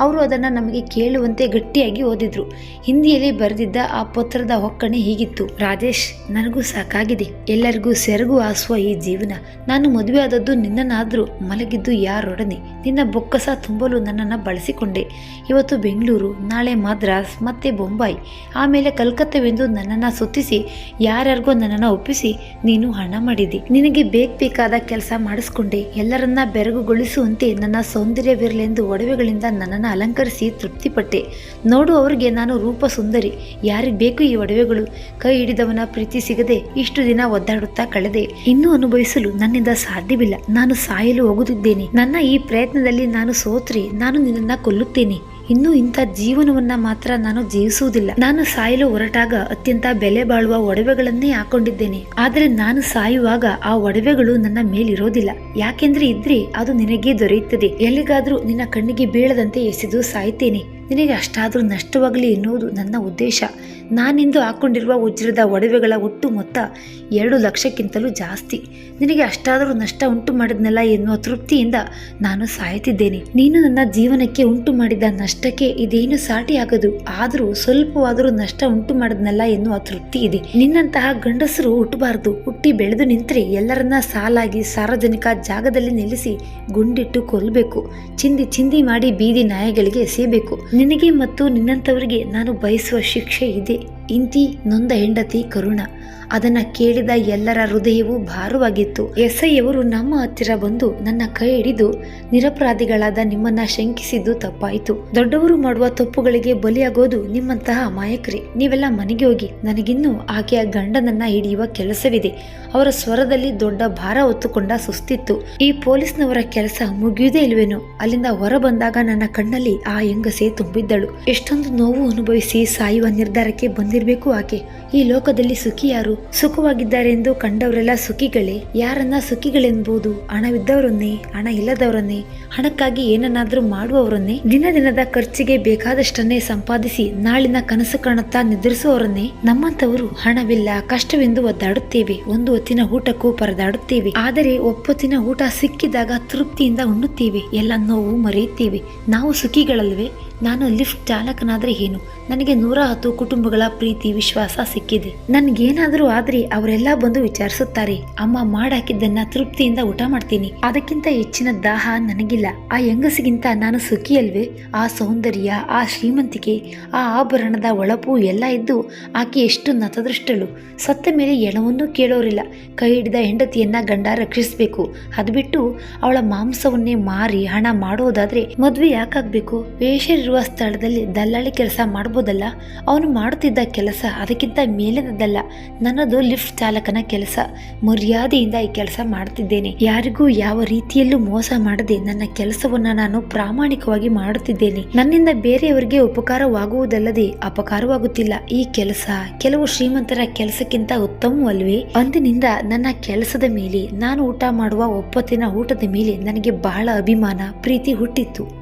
ಅವರು ಅದನ್ನು ನಮಗೆ ಕೇಳುವಂತೆ ಗಟ್ಟಿಯಾಗಿ ಓದಿದ್ರು. ಹಿಂದಿಯಲ್ಲಿ ಬರೆದಿದ್ದ ಆ ಪತ್ರದ ಹೊಕ್ಕಣೆ ಹೀಗಿತ್ತು. ರಾಜೇಶ್, ನನಗೂ ಸಾಕಾಗಿದೆ. ಎಲ್ಲರಿಗೂ ಸೆರಗು ಆಸುವ ಈ ಜೀವನ. ನಾನು ಮದುವೆ ಆದದ್ದು ನಿನ್ನನ್ನಾದ್ರೂ ಮಲಗಿದ್ದು ಯಾರೊಡನೆ? ನಿನ್ನ ಬೊಕ್ಕಸ ತುಂಬಲು ನನ್ನನ್ನು ಬಳಸಿಕೊಂಡೆ. ಇವತ್ತು ಬೆಂಗಳೂರು, ನಾಳೆ ಮದ್ರಾಸ್, ಮತ್ತೆ ಬೊಂಬಾಯಿ. ಆಮೇಲೆ ಕಲ್ಕತ್ತವೆಂದು ನನ್ನನ್ನು ಸುತ್ತಿಸಿ, ಯಾರ್ಯಾರಿಗೋ ನನ್ನನ್ನು ಒಪ್ಪಿಸಿ, ನೀನು ಹಣ ಮಾಡಿದಿ. ನಿನಗೆ ಬೇಕ್ ಬೇಕಾದ ಕೆಲಸ ಮಾಡಿಸ್ಕೊಂಡೆ. ಎಲ್ಲರನ್ನ ಬೆರಗುಗೊಳಿಸುವಂತೆ ನನ್ನ ಸೌಂದರ್ಯವಿರಲೆಂದು ಒಡವೆಗಳಿಂದ ನನ್ನನ್ನು ಅಲಂಕರಿಸಿ ತೃಪ್ತಿಪಟ್ಟೆ. ನೋಡು ಅವರಿಗೆ ನಾನು ರೂಪ ಸುಂದರಿ. ಯಾರಿಗೆ ಬೇಕು ಈ ಒಡವೆಗಳು? ಕೈ ಹಿಡಿದವನ ಪ್ರೀತಿ ಸಿಗದೆ ಇಷ್ಟು ದಿನ ಒದ್ದಾಡುತ್ತಾ ಕಳೆದೆ. ಇನ್ನೂ ಅನುಭವಿಸಲು ನನ್ನಿಂದ ಸಾಧ್ಯವಿಲ್ಲ. ನಾನು ಸಾಯಲು ಹೋಗುತ್ತಿದ್ದೇನೆ. ನನ್ನ ಈ ಪ್ರಯತ್ನದಲ್ಲಿ ನಾನು ಸೋತ್ರಿ, ನಾನು ನಿನ್ನನ್ನ ಕೊಲ್ಲುತ್ತೇನೆ. ಇನ್ನು ಇಂಥ ಜೀವನವನ್ನ ಮಾತ್ರ ನಾನು ಜೀವಿಸುವುದಿಲ್ಲ ನಾನು ಸಾಯಲು ಹೊರಟಾಗ ಅತ್ಯಂತ ಬೆಲೆ ಬಾಳುವ ಒಡವೆಗಳನ್ನೇ ಹಾಕೊಂಡಿದ್ದೇನೆ. ಆದರೆ ನಾನು ಸಾಯುವಾಗ ಆ ಒಡವೆಗಳು ನನ್ನ ಮೇಲಿರೋದಿಲ್ಲ. ಯಾಕೆಂದ್ರೆ ಇದ್ರೆ ಅದು ನಿನಗೆ ದೊರೆಯುತ್ತದೆ. ಎಲ್ಲಿಗಾದ್ರೂ ನಿನ್ನ ಕಣ್ಣಿಗೆ ಬೀಳದಂತೆ ಎಸೆದು ಸಾಯ್ತೇನೆ ನಿನಗೆ ಅಷ್ಟಾದರೂ ನಷ್ಟವಾಗಲಿ ಎನ್ನುವುದು ನನ್ನ ಉದ್ದೇಶ. ನಾನಿಂದು ಹಾಕೊಂಡಿರುವ ವಜ್ರದ ಒಡವೆಗಳ ಒಟ್ಟು ಮೊತ್ತ ಎರಡು ಲಕ್ಷಕ್ಕಿಂತಲೂ ಜಾಸ್ತಿ. ನಿನಗೆ ಅಷ್ಟಾದರೂ ನಷ್ಟ ಉಂಟು ಮಾಡಿದ್ನಲ್ಲ ಎನ್ನುವ ತೃಪ್ತಿಯಿಂದ ನಾನು ಸಾಯುತ್ತಿದ್ದೇನೆ ನೀನು ನನ್ನ ಜೀವನಕ್ಕೆ ಉಂಟು ಮಾಡಿದ ನಷ್ಟಕ್ಕೆ ಇದೇನು ಸಾಟಿಯಾಗದು? ಆದರೂ ಸ್ವಲ್ಪವಾದರೂ ನಷ್ಟ ಉಂಟು ಮಾಡಿದ್ನಲ್ಲ ಎನ್ನುವ ತೃಪ್ತಿ ಇದೆ. ನಿನ್ನಂತಹ ಗಂಡಸರು ಹುಟ್ಟಬಾರದು. ಹುಟ್ಟಿ ಬೆಳೆದು ನಿಂತರೆ ಎಲ್ಲರನ್ನ ಸಾಲಾಗಿ ಸಾರ್ವಜನಿಕ ಜಾಗದಲ್ಲಿ ನಿಲ್ಲಿಸಿ ಗುಂಡಿಟ್ಟು ಕೊಲ್ಲಬೇಕು. ಚಿಂದಿ ಚಿಂದಿ ಮಾಡಿ ಬೀದಿ ನಾಯಿಗಳಿಗೆ ಎಸೆಯಬೇಕು ನಿನಗೆ ಮತ್ತು ನಿನ್ನಂಥವರಿಗೆ ನಾನು ಬಯಸುವ ಶಿಕ್ಷೆ ಇದೆ. ಇಂತಿ ನೊಂದ ಹೆಂಡತಿ ಕರುಣ. ಅದನ್ನ ಕೇಳಿದ ಎಲ್ಲರ ಹೃದಯವೂ ಭಾರವಾಗಿತ್ತು. ಎಸ್ಐಯವರು ನಮ್ಮ ಹತ್ತಿರ ಬಂದು ನನ್ನ ಕೈ ಹಿಡಿದು ನಿರಪರಾಧಿಗಳಾದ ನಿಮ್ಮನ್ನ ಶಂಕಿಸಿದ್ದು ತಪ್ಪಾಯಿತು. ದೊಡ್ಡವರು ಮಾಡುವ ತಪ್ಪುಗಳಿಗೆ ಬಲಿಯಾಗೋದು ನಿಮ್ಮಂತಹ ಅಮಾಯಕರೇ ನೀವೆಲ್ಲ ಮನೆಗೆ ಹೋಗಿ, ನನಗಿನ್ನೂ ಆಕೆಯ ಗಂಡನನ್ನ ಹಿಡಿಯುವ ಕೆಲಸವಿದೆ. ಅವರ ಸ್ವರದಲ್ಲಿ ದೊಡ್ಡ ಭಾರ ಹೊತ್ತುಕೊಂಡ ಸುಸ್ತಿತ್ತು. ಈ ಪೊಲೀಸ್ನವರ ಕೆಲಸ ಮುಗಿಯುವುದೇ ಇಲ್ವೇನೋ ಅಲ್ಲಿಂದ ಹೊರ ಬಂದಾಗ ನನ್ನ ಕಣ್ಣಲ್ಲಿ ಆ ಹೆಂಗಸೆ ತುಂಬಿದ್ದಳು. ಎಷ್ಟೊಂದು ನೋವು ಅನುಭವಿಸಿ ಸಾಯುವ ನಿರ್ಧಾರಕ್ಕೆ ಬಂದಿರಬೇಕು ಆಕೆ. ಈ ಲೋಕದಲ್ಲಿ ಸುಖಿ ಯಾರು? ಸುಖವಾಗಿದ್ದಾರೆ ಎಂದು ಕಂಡವರೆಲ್ಲ ಸುಖಿಗಳೇ? ಯಾರನ್ನ ಸುಖಿಗಳೆಂಬುದು ಹಣವಿದ್ದವರನ್ನೇ, ಹಣ ಇಲ್ಲದವರನ್ನೇ, ಹಣಕ್ಕಾಗಿ ಏನನ್ನಾದ್ರೂ ಮಾಡುವವರನ್ನೇ? ದಿನ ದಿನದ ಖರ್ಚಿಗೆ ಬೇಕಾದಷ್ಟನ್ನೇ ಸಂಪಾದಿಸಿ ನಾಳಿನ ಕನಸು ಕಾಣುತ್ತಾ ನಿದ್ರಿಸುವವರನ್ನೇ? ನಮ್ಮಂತವರು ಹಣವಿಲ್ಲ, ಕಷ್ಟವೆಂದು ಒದ್ದಾಡುತ್ತೇವೆ, ಒಂದು ಹೊತ್ತಿನ ಊಟಕ್ಕೂ ಪರದಾಡುತ್ತೇವೆ. ಆದರೆ ಒಪ್ಪೊತ್ತಿನ ಊಟ ಸಿಕ್ಕಿದಾಗ ತೃಪ್ತಿಯಿಂದ ಉಣ್ಣುತ್ತೇವೆ, ಎಲ್ಲ ನೋವು ಮರೆಯುತ್ತೇವೆ. ನಾವು ಸುಖಿಗಳಲ್ವೇ? ನಾನು ಲಿಫ್ಟ್ ಚಾಲಕನಾದ್ರೆ ಏನು? ನನಗೆ ನೂರ ಹತ್ತು ಕುಟುಂಬಗಳ ಪ್ರೀತಿ, ವಿಶ್ವಾಸ ಸಿಕ್ಕಿದೆ. ನನ್ಗೇನಾದ್ರೂ ಆದ್ರೆ ಅವರೆಲ್ಲ ಬಂದು ವಿಚಾರಿಸುತ್ತಾರೆ. ಅಮ್ಮ ಮಾಡಾಕಿದ್ದನ್ನ ತೃಪ್ತಿಯಿಂದ ಊಟ ಮಾಡ್ತೀನಿ. ಅದಕ್ಕಿಂತ ಹೆಚ್ಚಿನ ದಾಹ ನನಗಿಲ್ಲ. ಆ ಹೆಂಗಸಿಗಿಂತ ನಾನು ಸುಖಿಯಲ್ವೇ? ಆ ಸೌಂದರ್ಯ, ಆ ಶ್ರೀಮಂತಿಕೆ, ಆ ಆಭರಣದ ಒಳಪು ಎಲ್ಲ ಇದ್ದು ಆಕೆ ಎಷ್ಟು ನತದೃಷ್ಟಳು. ಸತ್ತ ಮೇಲೆ ಎಣವನ್ನೂ ಕೇಳೋರಿಲ್ಲ. ಕೈ ಹಿಡಿದ ಹೆಂಡತಿಯನ್ನ ಗಂಡ ರಕ್ಷಿಸಬೇಕು. ಅದ್ಬಿಟ್ಟು ಅವಳ ಮಾಂಸವನ್ನೇ ಮಾರಿ ಹಣ ಮಾಡೋದಾದ್ರೆ ಮದ್ವೆ ಯಾಕಾಗ್ಬೇಕು? ವೇಷರಿರುವ ಇರುವ ಸ್ಥಳದಲ್ಲಿ ದಲ್ಲಾಳಿ ಕೆಲಸ ಮಾಡ್ಬೋದಲ್ಲ? ಅವನು ಮಾಡುತ್ತಿದ್ದ ಕೆಲಸ ಅದಕ್ಕಿಂತ ಮೇಲಿನದಲ್ಲ ನನ್ನದು ಲಿಫ್ಟ್ ಚಾಲಕನ ಕೆಲಸ. ಮರ್ಯಾದೆಯಿಂದ ಈ ಕೆಲಸ ಮಾಡ್ತಿದ್ದೇನೆ. ಯಾರಿಗೂ ಯಾವ ರೀತಿಯಲ್ಲೂ ಮೋಸ ಮಾಡದೆ ನನ್ನ ಕೆಲಸವನ್ನ ನಾನು ಪ್ರಾಮಾಣಿಕವಾಗಿ ಮಾಡುತ್ತಿದ್ದೇನೆ. ನನ್ನಿಂದ ಬೇರೆಯವರಿಗೆ ಉಪಕಾರವಾಗುವುದಲ್ಲದೆ ಅಪಕಾರವಾಗುತ್ತಿಲ್ಲ. ಈ ಕೆಲಸ ಕೆಲವು ಶ್ರೀಮಂತರ ಕೆಲಸಕ್ಕಿಂತ ಉತ್ತಮವಲ್ವೇ? ಅಂದಿನಿಂದ ನನ್ನ ಕೆಲಸದ ಮೇಲೆ ನಾನು ಊಟ ಮಾಡುವ ಒಪ್ಪತ್ತಿನ ಊಟದ ಮೇಲೆ ನನಗೆ ಬಹಳ ಅಭಿಮಾನ, ಪ್ರೀತಿ ಹುಟ್ಟಿತ್ತು.